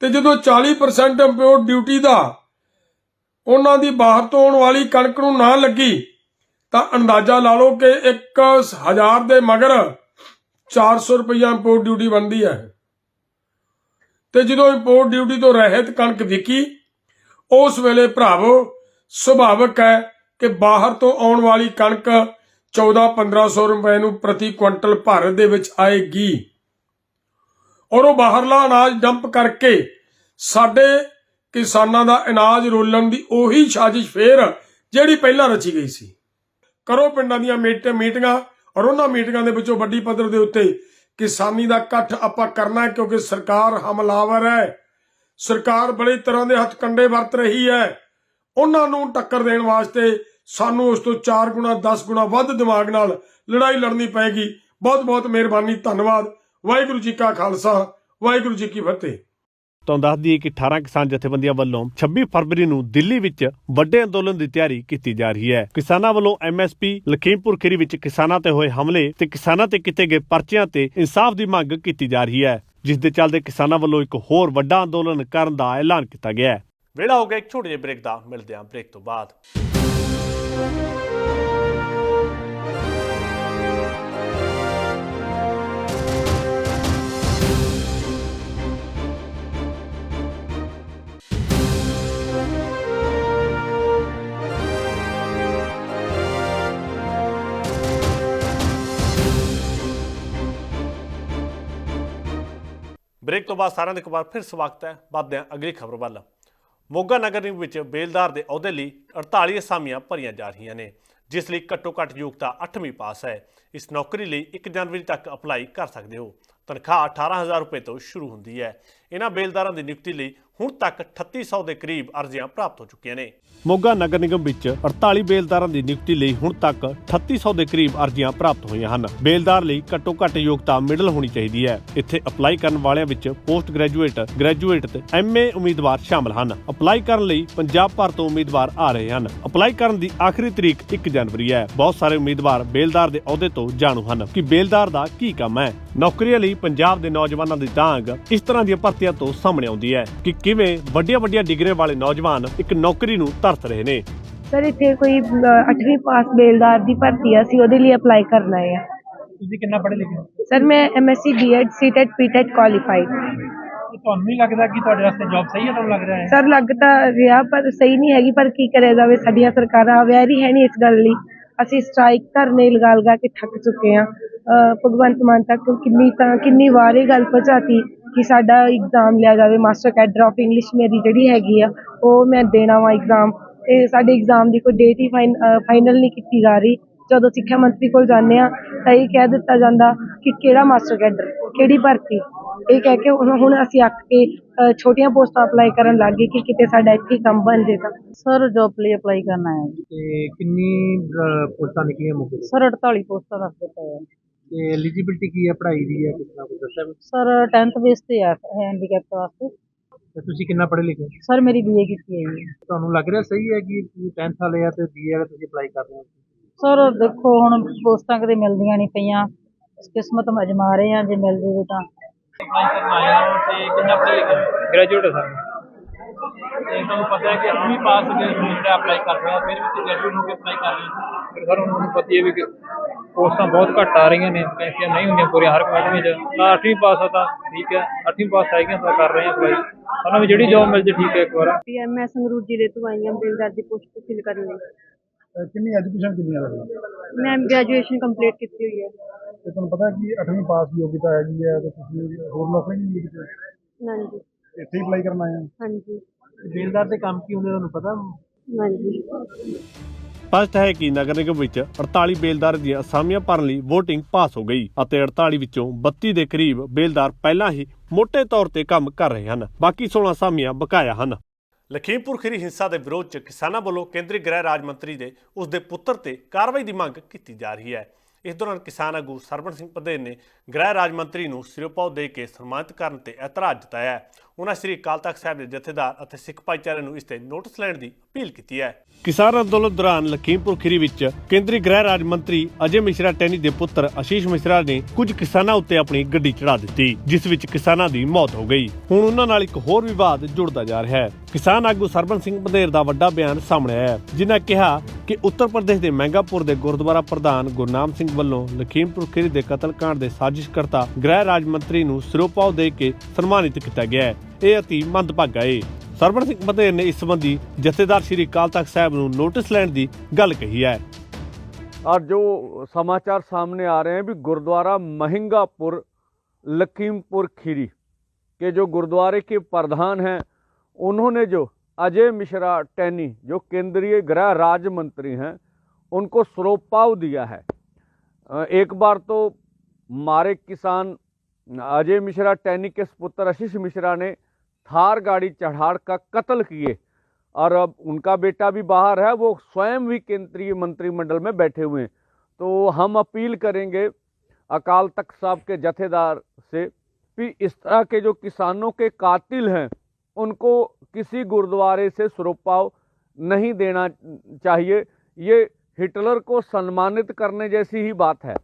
ਤੇ ਜਦੋਂ 40% ਇੰਪੋਰਟ ਡਿਊਟੀ ਦਾ ਉਹਨਾਂ ਦੀ ਬਾਹਰ ਤੋਂ ਆਉਣ ਵਾਲੀ ਕਣਕ ਨੂੰ ਨਾ ਲੱਗੀ, ਤਾਂ ਅੰਦਾਜ਼ਾ ਲਾ ਲਓ ਕਿ 1000 ਦੇ ਮਗਰ 400 ਰੁਪਈਆ ਇੰਪੋਰਟ ਡਿਊਟੀ ਬਣਦੀ ਹੈ। ਤੇ ਜਦੋਂ ਇੰਪੋਰਟ ਡਿਊਟੀ ਤੋਂ ਰਹਿਤ ਕਣਕ ਵਿਕੀ, ਉਸ ਵੇਲੇ ਭਰਾਵੋ, ਸੁਭਾਵਕ ਹੈ ਕਿ ਬਾਹਰ ਤੋਂ ਆਉਣ ਵਾਲੀ ਕਣਕ 14-1500 ਰੁਪਏ ਨੂੰ ਪ੍ਰਤੀ ਕੁਇੰਟਲ ਭਾਰਤ ਦੇ ਵਿੱਚ ਆਏਗੀ। ਔਰ ਉਹ ਬਾਹਰਲਾ ਅਨਾਜ ਡੰਪ ਕਰਕੇ ਸਾਡੇ ਕਿਸਾਨਾਂ ਦਾ ਅਨਾਜ ਰੋਲਣ ਦੀ ਉਹੀ ਸਾਜ਼ਿਸ਼ ਫੇਰ ਜਿਹੜੀ ਪਹਿਲਾਂ ਰਚੀ ਗਈ ਸੀ। ਕਰੋ ਪਿੰਡਾਂ ਦੀਆਂ ਮੀਟ- ਮੀਟਿੰਗਾਂ ਔਰ ਉਹਨਾਂ ਮੀਟਿੰਗਾਂ ਦੇ ਵਿੱਚੋਂ ਵੱਡੀ ਪੱਧਰ ਦੇ ਉੱਤੇ ਕਿਸਾਨੀ ਦਾ ਇਕੱਠ ਆਪਾਂ ਕਰਨਾ ਕਿਉਂਕਿ ਸਰਕਾਰ ਹਮਲਾਵਰ ਹੈ। ਸਰਕਾਰ ਬੜੀ ਤਰ੍ਹਾਂ ਦੇ ਹੱਥ ਹੱਥਕੰਡੇ ਵਰਤ ਰਹੀ ਹੈ। ਉਹਨਾਂ ਨੂੰ ਟੱਕਰ ਦੇਣ ਵਾਸਤੇ ਸਾਨੂੰ ਉਸ ਤੋਂ 4 ਗੁਣਾ 10 ਗੁਣਾ ਵੱਧ ਦਿਮਾਗ ਨਾਲ ਲੜਾਈ ਲੜਨੀ ਪਏਗੀ। ਬਹੁਤ ਬਹੁਤ ਮਿਹਰਬਾਨੀ, ਧੰਨਵਾਦ। ਵਾਹਿਗੁਰੂ ਜੀ ਕਾ ਖਾਲਸਾ, ਵਾਹਿਗੁਰੂ ਜੀ ਕੀ ਫਤਿਹ। ਤੁਹਾਨੂੰ ਦੱਸ ਦਈਏ ਕਿ 18 ਕਿਸਾਨ ਜਥੇਬੰਦੀਆਂ ਵੱਲੋਂ 26 ਫਰਵਰੀ ਨੂੰ ਦਿੱਲੀ ਵਿੱਚ ਵੱਡੇ ਅੰਦੋਲਨ ਦੀ ਤਿਆਰੀ ਕੀਤੀ ਜਾ ਰਹੀ ਹੈ। ਕਿਸਾਨਾਂ ਵੱਲੋਂ ਐਮਐਸਪੀ ਲਖੀਮਪੁਰ ਖੀਰੀ ਵਿੱਚ ਕਿਸਾਨਾਂ ਤੇ ਹੋਏ ਹਮਲੇ ਤੇ ਕਿਸਾਨਾਂ ਤੇ ਕੀਤੇ ਗਏ ਪਰਚਿਆਂ ਤੇ ਇਨਸਾਫ ਦੀ ਮੰਗ ਕੀਤੀ ਜਾ ਰਹੀ ਹੈ, ਜਿਸ ਦੇ ਚੱਲਦੇ ਕਿਸਾਨਾਂ ਵੱਲੋਂ ਇੱਕ ਹੋਰ ਵੱਡਾ ਅੰਦੋਲਨ ਕਰਨ ਦਾ ਐਲਾਨ ਕੀਤਾ ਗਿਆ ਹੈ। ਵੇਲਾ ਹੋ ਗਿਆ, ਇੱਕ ਛੋਟੇ ਜਿਹੇ ਬ੍ਰੇਕ ਦਾ, ਮਿਲਦੇ ਹਾਂ ਬ੍ਰੇਕ ਤੋਂ ਬਾਅਦ। ਬ੍ਰੇਕ ਤੋਂ ਬਾਅਦ ਸਾਰਿਆਂ ਦਾ ਇੱਕ ਵਾਰ ਫਿਰ ਸਵਾਗਤ ਹੈ ਵੱਧਦੇ ਹਾਂ ਅਗਲੀ ਖਬਰ ਵੱਲ। ਮੋਗਾ ਨਗਰ ਨਿਗਮ ਵਿੱਚ ਬੇਲਦਾਰ ਦੇ ਅਹੁਦੇ ਲਈ 48 ਅਸਾਮੀਆਂ ਭਰੀਆਂ ਜਾ ਰਹੀਆਂ ਨੇ, ਜਿਸ ਲਈ ਘੱਟੋ ਘੱਟ ਯੋਗਤਾ 8ਵੀਂ ਪਾਸ ਹੈ। ਇਸ ਨੌਕਰੀ ਲਈ 1 ਜਨਵਰੀ ਤੱਕ ਅਪਲਾਈ ਕਰ ਸਕਦੇ ਹੋ। ਤਨਖਾਹ 18000 ਰੁਪਏ ਤੋਂ ਸ਼ੁਰੂ ਹੁੰਦੀ ਹੈ। ਇਹਨਾਂ ਬੇਲਦਾਰਾਂ ਦੀ ਨਿਯੁਕਤੀ ਲਈ ਹੁਣ ਤੱਕ 3800 ਦੇ ਕਰੀਬ ਅਰਜ਼ੀਆਂ ਪ੍ਰਾਪਤ ਹੋ ਚੁੱਕੀਆਂ ਨੇ। ਮੋਗਾ ਨਗਰ ਨਿਗਮ ਵਿੱਚ 48 ਬੇਲਦਾਰਾਂ ਦੀ ਨਿਯੁਕਤੀ ਲਈ ਹੁਣ ਤੱਕ 3800 ਦੇ ਕਰੀਬ ਅਰਜ਼ੀਆਂ ਪ੍ਰਾਪਤ ਹੋਈਆਂ ਹਨ। ਬੇਲਦਾਰ ਲਈ ਘੱਟੋ ਘੱਟ ਯੋਗਤਾ ਮਿਡਲ ਹੋਣੀ ਚਾਹੀਦੀ ਹੈ। ਇੱਥੇ ਅਪਲਾਈ ਕਰਨ ਵਾਲਿਆਂ ਵਿੱਚ ਪੋਸਟ ਗ੍ਰੈਜੂਏਟ ਗ੍ਰੈਜੂਏਟ ਤੇ ਐਮਏ ਉਮੀਦਵਾਰ ਸ਼ਾਮਲ ਹਨ। ਅਪਲਾਈ ਕਰਨ ਲਈ ਪੰਜਾਬ ਭਰ ਤੋਂ ਉਮੀਦਵਾਰ ਆ ਰਹੇ ਹਨ। ਅਪਲਾਈ ਕਰਨ ਦੀ ਆਖਰੀ ਤਰੀਕ 1 ਜਨਵਰੀ ਹੈ। ਬਹੁਤ ਸਾਰੇ ਉਮੀਦਵਾਰ ਬੇਲਦਾਰ ਦੇ ਅਹੁਦੇ ਤੋਂ ਜਾਣੂ ਹਨ ਕਿ ਬੇਲਦਾਰ ਦਾ ਕੀ ਕੰਮ ਹੈ। ਨੌਕਰੀਆਂ ਲਈ ਪੰਜਾਬ ਦੇ ਨੌਜਵਾਨਾਂ ਦੀ ਤਾਂਗ ਇਸ ਤਰ੍ਹਾਂ ਦੀਆਂ ਭਰਤੀਆਂ ਤੋਂ ਸਾਹਮਣੇ ਆਉਂਦੀ ਹੈ ਕਿ ਕਿਵੇਂ ਵੱਡੀਆਂ ਵੱਡੀਆਂ ਡਿਗਰੀਆਂ ਵਾਲੇ ਨੌਜਵਾਨ ਇੱਕ ਨੌਕਰੀ ਨੂੰ ਤਰਸ ਰਹੇ ਨੇ? ਸਰ ਇੱਥੇ ਕੋਈ 8ਵੀਂ ਪਾਸ ਬੇਲਦਾਰ ਦੀ ਭਰਤੀ ਆ ਸੀ ਉਹਦੇ ਲਈ ਅਪਲਾਈ ਕਰਨਾ ਹੈ ਤੁਸੀਂ ਕਿੰਨਾ ਪੜ੍ਹੇ ਲਿਖੇ ਹੋ? ਸਰ ਮੈਂ MSc BEd CTET PTET qualified ਤੁਹਾਨੂੰ ਨਹੀਂ ਲੱਗਦਾ ਕਿ ਤੁਹਾਡੇ ਵਾਸਤੇ ਜੌਬ ਸਹੀ ਹੈ ਤੁਹਾਨੂੰ ਲੱਗ ਰਿਹਾ ਹੈ? ਸਰ ਲੱਗ ਤਾਂ ਰਿਹਾ ਪਰ ਸਹੀ ਨਹੀਂ ਹੈਗੀ ਪਰ ਕੀ ਕਰਿਆ ਜਾਵੇ ਸਾਡੀਆਂ ਸਰਕਾਰਾਂ ਅਵੇਅਰ ਹੀ ਹੈ ਨਹੀਂ ਇਸ ਗੱਲ ਲਈ। ਅਸੀਂ ਸਟ੍ਰਾਈਕ ਧਰਨੇ ਲਗਾ ਲਗਾ ਕੇ ਥੱਕ ਚੁੱਕੇ ਹਾਂ। ਅਹ ਭਗਵੰਤ ਮਾਨ ਤੱਕ ਕਿੰਨੀ ਤਾਂ ਕਿੰਨੀ ਵਾਰ ਇਹ ਗੱਲ ਪਹੁੰਚਾਤੀ। ਕਿ ਸਾਡਾ ਇਗਜ਼ਾਮ ਲਿਆ ਜਾਵੇ ਮਾਸਟਰ ਕੈਡਰ ਆਫ ਇੰਗਲਿਸ਼ ਮੇਰੀ ਜਿਹੜੀ ਹੈਗੀ ਆ ਉਹ ਮੈਂ ਦੇਣਾ ਵਾ ਇਗਜ਼ਾਮ ਤੇ ਸਾਡੇ ਇਗਜ਼ਾਮ ਦੀ ਕੋਈ ਡੇਟ ਹੀ ਫਾਈਨਲ ਨਹੀਂ ਕੀਤੀ ਜਾ ਰਹੀ। ਜਦੋਂ ਸਿੱਖਿਆ ਮੰਤਰੀ ਕੋਲ ਜਾਂਦੇ ਆ ਤਾਂ ਇਹ ਕਹਿ ਦਿੱਤਾ ਜਾਂਦਾ ਕਿ ਕਿਹੜਾ ਮਾਸਟਰ ਕੈਡਰ ਕਿਹੜੀ ਭਰਤੀ? ਇਹ ਕਹਿ ਕੇ ਹੁਣ ਹੁਣ ਅਸੀਂ ਅੱਕ ਕੇ ਛੋਟੀਆਂ ਪੋਸਟਾਂ ਅਪਲਾਈ ਕਰਨ ਲੱਗ ਗਏ ਕਿ ਕਿਤੇ ਸਾਡਾ ਇੱਥੇ ਹੀ ਕੰਮ ਬਣ ਜਾਏਗਾ ਸਰ ਜੌਬ ਲਈ ਅਪਲਾਈ ਕਰਨਾ ਹੈ। ਤੇ ਕਿੰਨੀ ਪੋਸਟਾਂ ਨਿਕਲੀਆਂ ਮੁੱਖ ਸਰ 48 ਪੋਸਟਾਂ ਦੱਸਦੇ ਪਏ ਆ ਤੇ ਐਲੀਜੀਬਿਲਟੀ ਕੀ ਹੈ? ਪੜ੍ਹਾਈ ਦੀ ਹੈ ਕਿਸ ਤਰ੍ਹਾਂ ਕੁਝ ਦੱਸਿਆ ਵੀ? ਸਰ 10th ਬੇਸ ਤੇ ਆ ਹੈਂਡੀਕੈਪ ਵਾਸਤੇ। ਤੇ ਤੁਸੀਂ ਕਿੰਨਾ ਪੜ੍ਹੇ ਲਿਖੇ? ਹੋ? ਸਰ ਮੇਰੀ ਬੀਏ ਕੀਤੀ ਹੈ ਜੀ। ਤੁਹਾਨੂੰ ਲੱਗ ਰਿਹਾ ਸਹੀ ਹੈ ਕਿ 10th ਵਾਲੇ ਆ ਤੇ ਬੀਏ ਵਾਲੇ ਤੁਸੀਂ ਅਪਲਾਈ ਕਰ ਰਹੇ ਹੋ? ਸਰ ਦੇਖੋ ਹੁਣ ਪੋਸਟਾਂ ਕਦੇ ਮਿਲਦੀਆਂ ਨਹੀਂ ਪਈਆਂ। ਕਿਸਮਤ ਅਜਮਾ ਰਹੇ ਆ ਜੇ ਮਿਲ ਜਾਵੇ ਤਾਂ। ਅਪਲਾਈ ਕਰਨ ਆਇਆ ਹਾਂ ਤੇ ਕਿੰਨਾ ਪੜ੍ਹੇ ਲਿਖੇ ਗ੍ਰੈਜੂਏਟ ਹੈ ਸਰ। ਤੇ ਤੁਹਾਨੂੰ ਪਤਾ ਹੈ ਕਿ 8ਵੀਂ ਪਾਸ ਦੇ ਜਿਹੜਾ ਅਪਲਾਈ ਕਰ ਰਿਹਾ ਫਿਰ ਵੀ ਤੁਸੀਂ ਗ੍ਰੈਜੂਏਟ ਹੋ ਕੇ ਅਪਲਾਈ ਕਰ ਰਹੇ ਹੋ। ਫਿਰ ਸਰ ਉਹਨਾਂ ਨੂੰ ਪਤਾ ਹੀ ਹੈ ਵੀ ਕਿ ਪੋਸਟਾਂ ਬਹੁਤ ਘੱਟ ਆ ਰਹੀਆਂ ਨੇ ਵੈਕੈਂਸੀਆਂ ਨਹੀਂ ਹੁੰਦੀਆਂ ਪੂਰੀਆਂ ਹਰ ਮਹਿਕਮੇ 'ਚ ਤਾਂ 8ਵੀਂ ਪਾਸ ਆ ਤਾਂ ਠੀਕ ਹੈ 8ਵੀਂ ਪਾਸ ਆਏਗੀਆਂ ਤਾਂ ਕਰ ਰਹੇ ਹਾਂ ਅਪਲਾਈ ਸਾਨੂੰ ਵੀ ਜਿਹੜੀ ਜੋਬ ਮਿਲ ਜੇ ਠੀਕ ਹੈ ਇੱਕ ਵਾਰ। ਮੈਂ ਸੰਗਰੂਰ ਜ਼ਿਲ੍ਹੇ ਤੋਂ ਆਈ ਹਾਂ ਬੇਲਦਾਰ ਦੀ ਪੋਸਟ ਫਿਲ ਕਰਨ ਲਈ। ਕਿੰਨੀ ਐਜੂਕੇਸ਼ਨ ਕਿੰਨੀ ਆ ਰਹੀ ਮੈਂ ਗ੍ਰੈਜੂਏਸ਼ਨ ਕੰਪਲੀਟ ਕੀਤੀ ਹੋਈ ਹੈ। ਤੇ ਤੁਹਾਨੂੰ ਪਤਾ ਕਿ 8ਵੀਂ ਪਾਸ ਦੀ ਯੋਗਤਾ ਹੈਗੀ ਹੈ ਤੇ ਤੁਸੀਂ ਹੋਰ ਨੌਕਰੀ ਨਹੀਂ ਮਿਲੀ ਕਿਤੇ? ਹਾਂਜੀ। ਇੱਥੇ ਅਪਲਾਈ ਕਰਨ ਆਏ ਹੋ। ਹਾਂਜੀ। ਬੇਲਦਾਰ ਦੇ ਕੰਮ ਕੀ ਹੁੰਦੇ ਤੁਹਾਨੂੰ ਪਤਾ? ਹਾਂਜੀ। ਸਪਸ਼ਟ ਹੈ ਕਿ ਨਗਰ ਨਿਗਮ ਵਿੱਚ 48 ਬੇਲਦਾਰ ਦੀਆਂ ਅਸਾਮੀਆਂ ਭਰਨ ਲਈ VOTING ਪਾਸ ਹੋ ਗਈ ਅਤੇ 48 ਵਿੱਚੋਂ 32 ਦੇ ਕਰੀਬ ਬੇਲਦਾਰ ਪਹਿਲਾਂ ਹੀ ਮੋٹے ਤੌਰ ਤੇ ਕੰਮ ਕਰ ਰਹੇ ਹਨ। ਬਾਕੀ 16 ਅਸਾਮੀਆਂ ਬਕਾਇਆ ਹਨ। ਲਖੀਮਪੁਰ ਖੀਰੀ ਹਿੰਸਾ ਦੇ ਵਿਰੋਧ 'ਚ ਕਿਸਾਨਾਂ ਵੱਲੋਂ ਕੇਂਦਰੀ ਗ੍ਰਹਿ ਰਾਜ ਮੰਤਰੀ ਦੇ ਉਸ ਦੇ ਪੁੱਤਰ ਤੇ ਕਾਰਵਾਈ ਦੀ ਮੰਗ ਕੀਤੀ ਜਾ ਰਹੀ ਹੈ। ਇਸ ਦੌਰਾਨ ਕਿਸਾਨ ਆਗੂ ਸਰਬਣ ਸਿੰਘ ਪਦੇਰ ਨੇ ਗ੍ਰਹਿ ਰਾਜ ਮੰਤਰੀ ਨੂੰ ਸਿਰੋਪਾਓ ਦੇ ਕੇ ਸਨਮਾਨਿਤ ਕਰਨ ਤੇ ਇਤਰਾਜ਼ ਜਤਾਇਆ। ਉਹਨਾਂ ਸ੍ਰੀ ਅਕਾਲ ਤਖਤ ਸਾਹਿਬ ਦੇ ਜਥੇਦਾਰ ਅਤੇ ਸਿੱਖ ਭਾਈਚਾਰੇ ਨੂੰ ਇਸ ਤੇ ਨੋਟਿਸ ਲੈਣ ਦੀ ਅਪੀਲ ਕੀਤੀ ਹੈ। ਕਿਸਾਨ ਅੰਦੋਲਨ ਦੌਰਾਨ ਲਖੀਮਪੁਰ ਖੀਰੀ ਵਿੱਚ ਕੇਂਦਰੀ ਗ੍ਰਹਿ ਰਾਜ ਮੰਤਰੀ ਅਜੇ ਮਿਸ਼ਰਾ ਟੈਨੀ ਦੇ ਪੁੱਤਰ ਆਸ਼ੀਸ਼ ਮਿਸ਼ਰਾ ਨੇ ਕੁਝ ਕਿਸਾਨਾਂ ਉੱਤੇ ਆਪਣੀ ਗੱਡੀ ਚੜਾ ਦਿੱਤੀ, ਜਿਸ ਵਿੱਚ ਕਿਸਾਨਾਂ ਦੀ ਮੌਤ ਹੋ ਗਈ। ਹੁਣ ਉਹਨਾਂ ਨਾਲ ਇੱਕ ਹੋਰ ਵਿਵਾਦ ਜੁੜਦਾ ਜਾ ਰਿਹਾ ਹੈ। ਕਿਸਾਨ ਆਗੂ ਸਰਬਨ ਸਿੰਘ ਬੰਦੇਰ ਦਾ ਵੱਡਾ ਬਿਆਨ ਸਾਹਮਣੇ ਆਇਆ ਜਿਨ੍ਹਾਂ ਕਿਹਾ ਕਿ ਉੱਤਰ ਪ੍ਰਦੇਸ਼ ਦੇ ਮਹਿੰਗਾਪੁਰ ਦੇ ਗੁਰਦੁਆਰਾ ਪ੍ਰਧਾਨ ਗੁਰਨਾਮ ਸਿੰਘ ਵੱਲੋਂ ਲਖੀਮਪੁਰ ਖੀਰੀ ਦੇ ਕਤਲकांड ਦੇ ਸਾਜ਼ਿਸ਼ਕਰਤਾ ਗ੍ਰਹਿ ਰਾਜ ਮੰਤਰੀ ਨੂੰ ਸਿਰੋਪਾਓ ਦੇ ਕੇ ਸਨਮਾਨਿਤ ਕੀਤਾ ਗਿਆ ਹੈ। ਇਹ ਅਤੀ ਮੰਦਭਾਗਾ ਹੈ ਸਰਬਣ ਸਿੰਘ ਬੰਦੇਰ ਨੇ ਇਸ ਸੰਬੰਧੀ ਜਥੇਦਾਰ ਸ਼੍ਰੀ ਅਕਾਲ ਤਖਤ ਸਾਹਿਬ ਨੂੰ ਨੋਟਿਸ ਲੈਣ ਦੀ ਗੱਲ ਕਹੀ ਹੈ और जो समाचार सामने आ रहे हैं भी गुरुद्वारा महिंगापुर लखीमपुर खीरी के जो गुरुद्वारे के प्रधान हैं उन्होंने जो अजय मिश्रा टैनी जो केंद्रीय गृह राज्य मंत्री हैं उनको सरोपाव दिया है अ, एक बार तो मारे किसान अजय मिश्रा टैनी के पुत्र आशीष मिश्रा ने थार गाड़ी चढ़ाड़ का कत्ल किए। और अब उनका बेटा भी बाहर है, वो स्वयं भी केंद्रीय मंत्रिमंडल में बैठे हुए हैं। तो हम अपील करेंगे अकाल तख्त साहब के जथेदार से कि इस तरह के जो किसानों के कातिल हैं, उनको किसी गुरुद्वारे से सुरपाव नहीं देना चाहिए। ये हिटलर को सम्मानित करने जैसी ही बात है।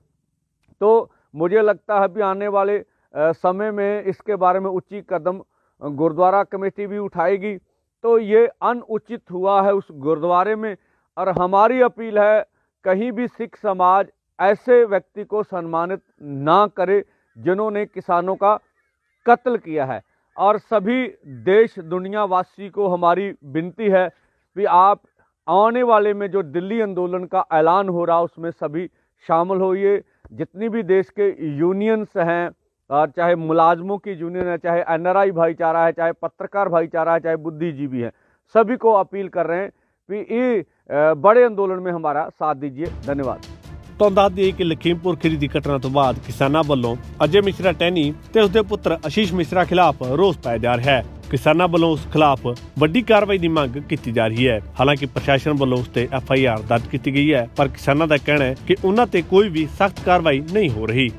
तो मुझे लगता है भी आने वाले समय में इसके बारे में उचित कदम गुरुद्वारा कमेटी भी उठाएगी। तो ये अनुचित हुआ है उस गुरुद्वारे में और हमारी अपील है, कहीं भी सिख समाज ऐसे व्यक्ति को सम्मानित ना करे जिन्होंने किसानों का कत्ल किया है। और सभी देश दुनिया वासी को हमारी विनती है कि आप आने वाले में जो दिल्ली आंदोलन का ऐलान हो रहा उसमें सभी शामिल होइए। जितनी भी देश के यूनियंस हैं चाहे मुलाजमों की यूनियन है चाहे एनआरआई भाईचारा है चाहे पत्रकार भाईचारा है चाहे बुद्धिजीवी हैं सभी को अपील कर रहे हैं कि ये अ, बड़े आंदोलन में हमारा साथ दीजिए धन्यवाद ਤੁਹਾਨੂੰ ਦੱਸ ਦਈਏ ਕਿ ਲਖੀਮਪੁਰ ਖੀਰੀ ਦੀ ਘਟਨਾ ਤੋਂ ਬਾਅਦ ਕਿਸਾਨਾਂ ਵੱਲੋਂ ਅਜੇ ਮਿਸ਼ਰਾ ਟੈਨੀ ਤੇ ਉਸਦੇ ਪੁੱਤਰ ਆਸ਼ੀਸ਼ ਮਿਸ਼ਰਾ ਖਿਲਾਫ ਰੋਸ ਪਾਇਆ ਜਾ ਰਿਹਾ ਹੈ ਕਿਸਾਨਾਂ ਵੱਲੋਂ ਉਸ ਖਿਲਾਫ ਵੱਡੀ ਕਾਰਵਾਈ ਦੀ ਮੰਗ ਕੀਤੀ ਜਾ ਰਹੀ ਹੈ ਹਾਲਾਂਕਿ ਪ੍ਰਸ਼ਾਸਨ ਵੱਲੋਂ ਉਸ ਤੇ ਐਫ ਆਈ ਆਰ ਦਰਜ ਕੀਤੀ ਗਈ ਹੈ ਪਰ ਕਿਸਾਨਾਂ ਦਾ ਕਹਿਣਾ ਹੈ ਕਿ ਉਹਨਾਂ ਤੇ ਕੋਈ ਵੀ ਸਖਤ ਕਾਰਵਾਈ ਨਹੀਂ ਹੋ ਰਹੀ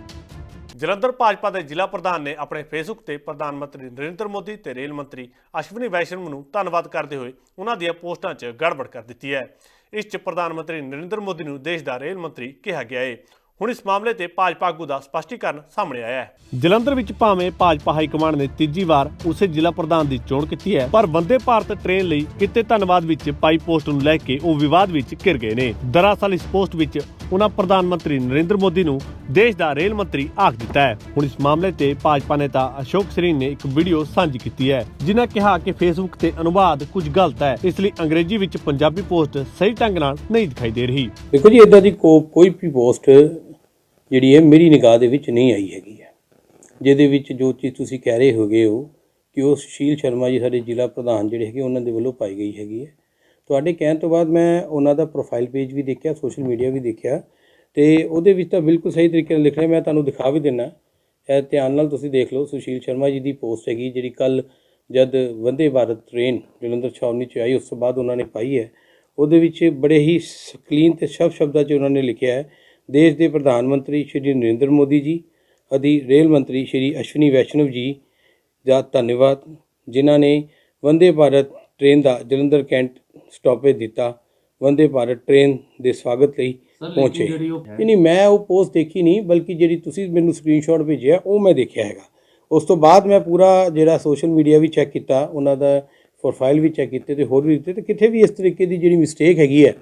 ਜਲੰਧਰ ਭਾਜਪਾ ਦੇ ਜ਼ਿਲ੍ਹਾ ਪ੍ਰਧਾਨ ਨੇ ਆਪਣੇ ਫੇਸਬੁੱਕ ਤੇ ਪ੍ਰਧਾਨ ਮੰਤਰੀ ਨਰਿੰਦਰ ਮੋਦੀ ਤੇ ਰੇਲ ਮੰਤਰੀ ਅਸ਼ਵਨੀ ਵੈਸ਼ਨਵ ਨੂੰ ਧੰਨਵਾਦ ਕਰਦੇ ਹੋਏ ਉਹਨਾਂ ਦੀਆਂ ਪੋਸਟਾਂ 'ਚ ਗੜਬੜ ਕਰ ਦਿੱਤੀ ਹੈ। ਇਸ 'ਚ ਪ੍ਰਧਾਨ ਮੰਤਰੀ ਨਰਿੰਦਰ ਮੋਦੀ ਨੂੰ ਦੇਸ਼ ਦਾ ਰੇਲ ਮੰਤਰੀ ਕਿਹਾ ਗਿਆ ਹੈ ਹੁਣ ਇਸ ਮਾਮਲੇ ਤੇ ਭਾਜਪਾ ਆਗੂ ਦਾ ਸਪਸ਼ਟੀਕਰਨ ਸਾਹਮਣੇ ਆਇਆ ਹੈ। ਜਲੰਧਰ ਵਿੱਚ ਭਾਵੇਂ ਭਾਜਪਾ ਹਾਈ ਕਮਾਂਡ ਨੇ ਤੀਜੀ ਵਾਰ ਉਸੇ ਜ਼ਿਲ੍ਹਾ ਪ੍ਰਧਾਨ ਦੀ ਚੋਣ ਕੀਤੀ ਹੈ ਪਰ ਵੰਦੇ ਭਾਰਤ ਟ੍ਰੇਨ ਲਈ ਕਿਤੇ ਧੰਨਵਾਦ ਵਿੱਚ ਪਾਈ ਪੋਸਟ ਨੂੰ ਲੈ ਕੇ ਉਹ ਵਿਵਾਦ ਵਿੱਚ ਘਿਰ ਗਏ ਨੇ। ਦਰਅਸਲ ਇਸ ਪੋਸਟ ਵਿੱਚ ਉਹਨਾਂ ਪ੍ਰਧਾਨ ਮੰਤਰੀ ਨਰਿੰਦਰ ਮੋਦੀ ਨੂੰ ਦੇਸ਼ ਦਾ ਰੇਲ ਮੰਤਰੀ ਆਖ ਦਿੱਤਾ ਹੈ। ਹੁਣ ਇਸ ਮਾਮਲੇ ਤੇ ਭਾਜਪਾ ਨੇਤਾ ਅਸ਼ੋਕ ਸਰੀਨ ਨੇ ਇੱਕ ਵੀਡੀਓ ਸਾਂਝੀ ਕੀਤੀ ਹੈ ਜਿਨ੍ਹਾਂ ਕਿਹਾ ਕਿ ਫੇਸਬੁੱਕ ਤੇ ਅਨੁਵਾਦ ਕੁਝ ਗਲਤ ਹੈ ਇਸ ਲਈ ਅੰਗਰੇਜ਼ੀ ਵਿੱਚ ਪੰਜਾਬੀ ਪੋਸਟ ਸਹੀ ਢੰਗ ਨਾਲ ਨਹੀਂ ਦਿਖਾਈ ਦੇ ਰਹੀ। ਦੇਖੋ ਜੀ ਇਦਾਂ ਦੀ ਕੋ ਕੋਈ ਵੀ ਪੋਸਟ ਜਿਹੜੀ ਹੈ ਮੇਰੀ ਨਿਗਾਹ ਦੇ ਵਿੱਚ ਨਹੀਂ ਆਈ ਹੈਗੀ ਹੈ। ਜਿਹਦੇ ਵਿੱਚ ਜੋ ਚੀਜ਼ ਤੁਸੀਂ ਕਹਿ ਰਹੇ ਹੋਗੇ ਹੋ ਕਿ ਉਹ ਸੁਸ਼ੀਲ ਸ਼ਰਮਾ ਜੀ ਸਾਡੇ ਜ਼ਿਲ੍ਹਾ ਪ੍ਰਧਾਨ ਜਿਹੜੇ ਹੈਗੇ, ਉਹਨਾਂ ਦੇ ਵੱਲੋਂ ਪਾਈ ਗਈ ਹੈਗੀ ਹੈ। ਤੁਹਾਡੇ ਕਹਿਣ ਤੋਂ ਬਾਅਦ ਮੈਂ ਉਹਨਾਂ ਦਾ ਪ੍ਰੋਫਾਈਲ ਪੇਜ ਵੀ ਦੇਖਿਆ ਸੋਸ਼ਲ ਮੀਡੀਆ ਵੀ ਦੇਖਿਆ ਤੇ ਉਹਦੇ ਵਿੱਚ ਤਾਂ ਬਿਲਕੁਲ ਸਹੀ ਤਰੀਕੇ ਨਾਲ ਲਿਖ ਰਿਹਾ ਮੈਂ ਤੁਹਾਨੂੰ ਦਿਖਾ ਵੀ ਦਿੰਨਾ। ਇਹ ਧਿਆਨ ਨਾਲ ਤੁਸੀਂ ਦੇਖ ਲਓ, ਸੁਸ਼ੀਲ ਸ਼ਰਮਾ ਜੀ ਦੀ ਪੋਸਟ ਹੈਗੀ ਜਿਹੜੀ ਕੱਲ ਜਦ ਵੰਦੇ ਭਾਰਤ ਟ੍ਰੇਨ ਜਲੰਧਰ ਛਾਉਣੀ ਚ ਆਈ, ਉਸ ਤੋਂ ਬਾਅਦ ਉਹਨਾਂ ਨੇ ਪਾਈ ਹੈ। ਉਹਦੇ ਵਿੱਚ ਬੜੇ ਹੀ ਸਕਲੀਨ ਤੇ ਸ਼ਬਦ ਸ਼ਬਦਾਂ 'ਚ ਉਹਨਾਂ ਨੇ ਲਿਖਿਆ ਹੈ ਦੇਸ਼ ਦੇ ਪ੍ਰਧਾਨ ਮੰਤਰੀ ਸ਼੍ਰੀ ਨਰਿੰਦਰ ਮੋਦੀ ਜੀ ਅਤੇ ਰੇਲ ਮੰਤਰੀ ਸ਼੍ਰੀ ਅਸ਼ਵਨੀ ਵੈਸ਼ਨਵ ਜੀ ਦਾ ਧੰਨਵਾਦ ਜਿਨ੍ਹਾਂ ਨੇ ਵੰਦੇ ਭਾਰਤ ਟ੍ਰੇਨ ਦਾ ਜਲੰਧਰ ਕੈਂਟ ਸਟਾਪੇਜ ਦਿੱਤਾ। ਵੰਦੇ ਭਾਰਤ ਟ੍ਰੇਨ ਦੇ ਸਵਾਗਤ ਲਈ ਪਹੁੰਚੇ। ਨਹੀਂ ਨਹੀਂ ਮੈਂ ਉਹ ਪੋਸਟ ਦੇਖੀ ਨਹੀਂ ਬਲਕਿ ਜਿਹੜੀ ਤੁਸੀਂ ਮੈਨੂੰ ਸਕਰੀਨਸ਼ਾਟ ਭੇਜਿਆ ਉਹ ਮੈਂ ਦੇਖਿਆ ਹੈਗਾ। ਉਸ ਤੋਂ ਬਾਅਦ ਮੈਂ ਪੂਰਾ ਜਿਹੜਾ ਸੋਸ਼ਲ ਮੀਡੀਆ ਵੀ ਚੈੱਕ ਕੀਤਾ ਉਹਨਾਂ ਦਾ ਪ੍ਰੋਫਾਈਲ ਵੀ ਚੈੱਕ ਕੀਤੇ ਤੇ ਹੋਰ ਵੀ ਦਿੱਤੇ ਤੇ ਕਿਤੇ ਵੀ ਇਸ ਤਰੀਕੇ ਦੀ ਜਿਹੜੀ ਮਿਸਟੇਕ ਹੈਗੀ ਹੈ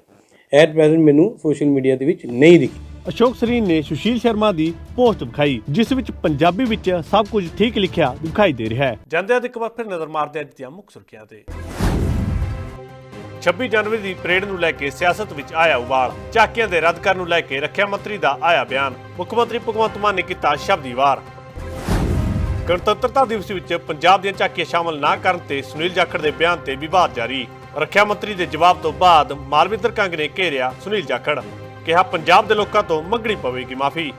ਐਟ ਪ੍ਰੈਜ਼ੈਂਟ ਮੈਨੂੰ ਸੋਸ਼ਲ ਮੀਡੀਆ ਦੇ ਵਿੱਚ ਨਹੀਂ ਦਿਖੀ। ਅਸ਼ੋਕ ਸਰੀਨ ਨੇ ਸੁਸ਼ੀਲ ਸ਼ਰਮਾ ਦੀ ਪੋਸਟ ਵਿਖਾਈ, ਜਿਸ ਵਿੱਚ ਪੰਜਾਬੀ ਵਿੱਚ ਸਭ ਕੁਝ ਠੀਕ ਲਿਖਿਆ ਦਿਖਾਈ ਦੇ ਰਿਹਾ ਹੈ। ਜਾਂਦੇ ਇੱਕ ਵਾਰ ਫਿਰ ਨਜ਼ਰ ਮਾਰਦੇ ਅੱਜ ਦੀਆਂ ਮੁੱਖ ਸੁਰਖੀਆਂ ਤੇ। 26 ਜਨਵਰੀ ਦੀ ਪਰੇਡ ਨੂੰ ਲੈ ਕੇ ਸਿਆਸਤ ਵਿੱਚ ਆਇਆ ਉਬਾਲ ਝਾਕੀਆਂ ਦੇ ਰੱਦ ਕਰਨ ਨੂੰ ਲੈ ਕੇ ਰੱਖਿਆ ਮੰਤਰੀ ਦਾ ਆਇਆ ਬਿਆਨ, ਮੁੱਖ ਮੰਤਰੀ ਭਗਵੰਤ ਮਾਨ ਨੇ ਕੀਤਾ ਸ਼ਬਦੀ ਵਾਰ। ਗਣਤੰਤਰਤਾ ਦਿਵਸ ਵਿੱਚ ਪੰਜਾਬ ਦੀਆਂ ਝਾਕੀਆਂ ਸ਼ਾਮਲ ਨਾ ਕਰਨ ਤੇ ਸੁਨੀਲ ਜਾਖੜ ਦੇ ਬਿਆਨ ਤੇ ਵਿਵਾਦ ਜਾਰੀ, ਰੱਖਿਆ ਮੰਤਰੀ ਦੇ ਜਵਾਬ ਤੋਂ ਬਾਅਦ ਮਾਲਵਿੰਦਰ ਕੰਗ ਨੇ ਘੇਰਿਆ ਸੁਨੀਲ ਜਾਖੜ। ਕਿਹਾ ਪੰਜਾਬ ਦੇ ਲੋਕਾਂ ਤੋਂ ਮੰਗਣੀ ਪਵੇਗੀ ਮਾਫੀ।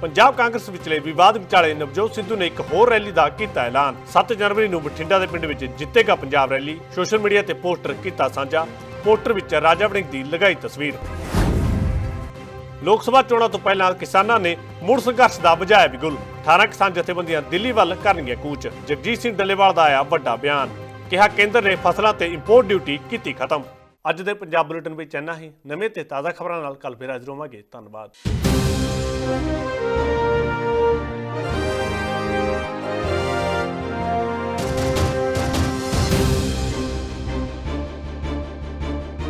ਪੰਜਾਬ ਕਾਂਗਰਸ ਵਿਚਲੇ ਵਿਵਾਦ ਵਿਚਾਲੇ ਨਵਜੋਤ ਸਿੱਧੂ ਨੇ ਇੱਕ ਹੋਰ ਰੈਲੀ ਦਾ ਕੀਤਾ ਐਲਾਨ। 7 ਜਨਵਰੀ ਨੂੰ ਬਠਿੰਡਾ ਦੇ ਪਿੰਡ ਵਿੱਚ ਜਿੱਤੇਗਾ ਪੰਜਾਬ ਰੈਲੀ। ਸੋਸ਼ਲ ਮੀਡੀਆ ਤੇ ਪੋਸਟਰ ਕੀਤਾ ਸਾਂਝਾ। ਪੋਸਟਰ ਵਿੱਚ ਰਾਜਾ ਵੜਿੰਗ ਦੀ ਲਗਾਈ ਤਸਵੀਰ। ਲੋਕ ਸਭਾ ਚੋਣਾਂ ਤੋਂ ਪਹਿਲਾਂ ਕਿਸਾਨਾਂ ਨੇ ਮੁੜ ਸੰਘਰਸ਼ ਦਾ ਵਜਾਇਆ ਬਿਗੁਲ 18 ਕਿਸਾਨ ਜਥੇਬੰਦੀਆਂ ਦਿੱਲੀ ਵੱਲ ਕਰਨਗੀਆਂ ਕੂਚ। ਜਗਜੀਤ ਸਿੰਘ ਡੱਲੇਵਾਲ ਦਾ ਆਇਆ ਵੱਡਾ ਬਿਆਨ। ਕਿਹਾ ਕੇਂਦਰ ਨੇ ਫਸਲਾਂ ਤੇ ਇੰਪੋਰਟ ਡਿਊਟੀ ਕੀਤੀ ਖਤਮ। ਅੱਜ ਦੇ ਪੰਜਾਬ ਬੁਲੇਟਿਨ ਵਿੱਚ ਇੰਨਾ ਹੀ। ਨਵੇਂ ਤੇ ਤਾਜ਼ਾ ਖਬਰਾਂ ਨਾਲ ਕੱਲ ਫੇਰ ਹਾਜ਼ਰ ਹੋਵਾਂਗੇ। ਧੰਨਵਾਦ।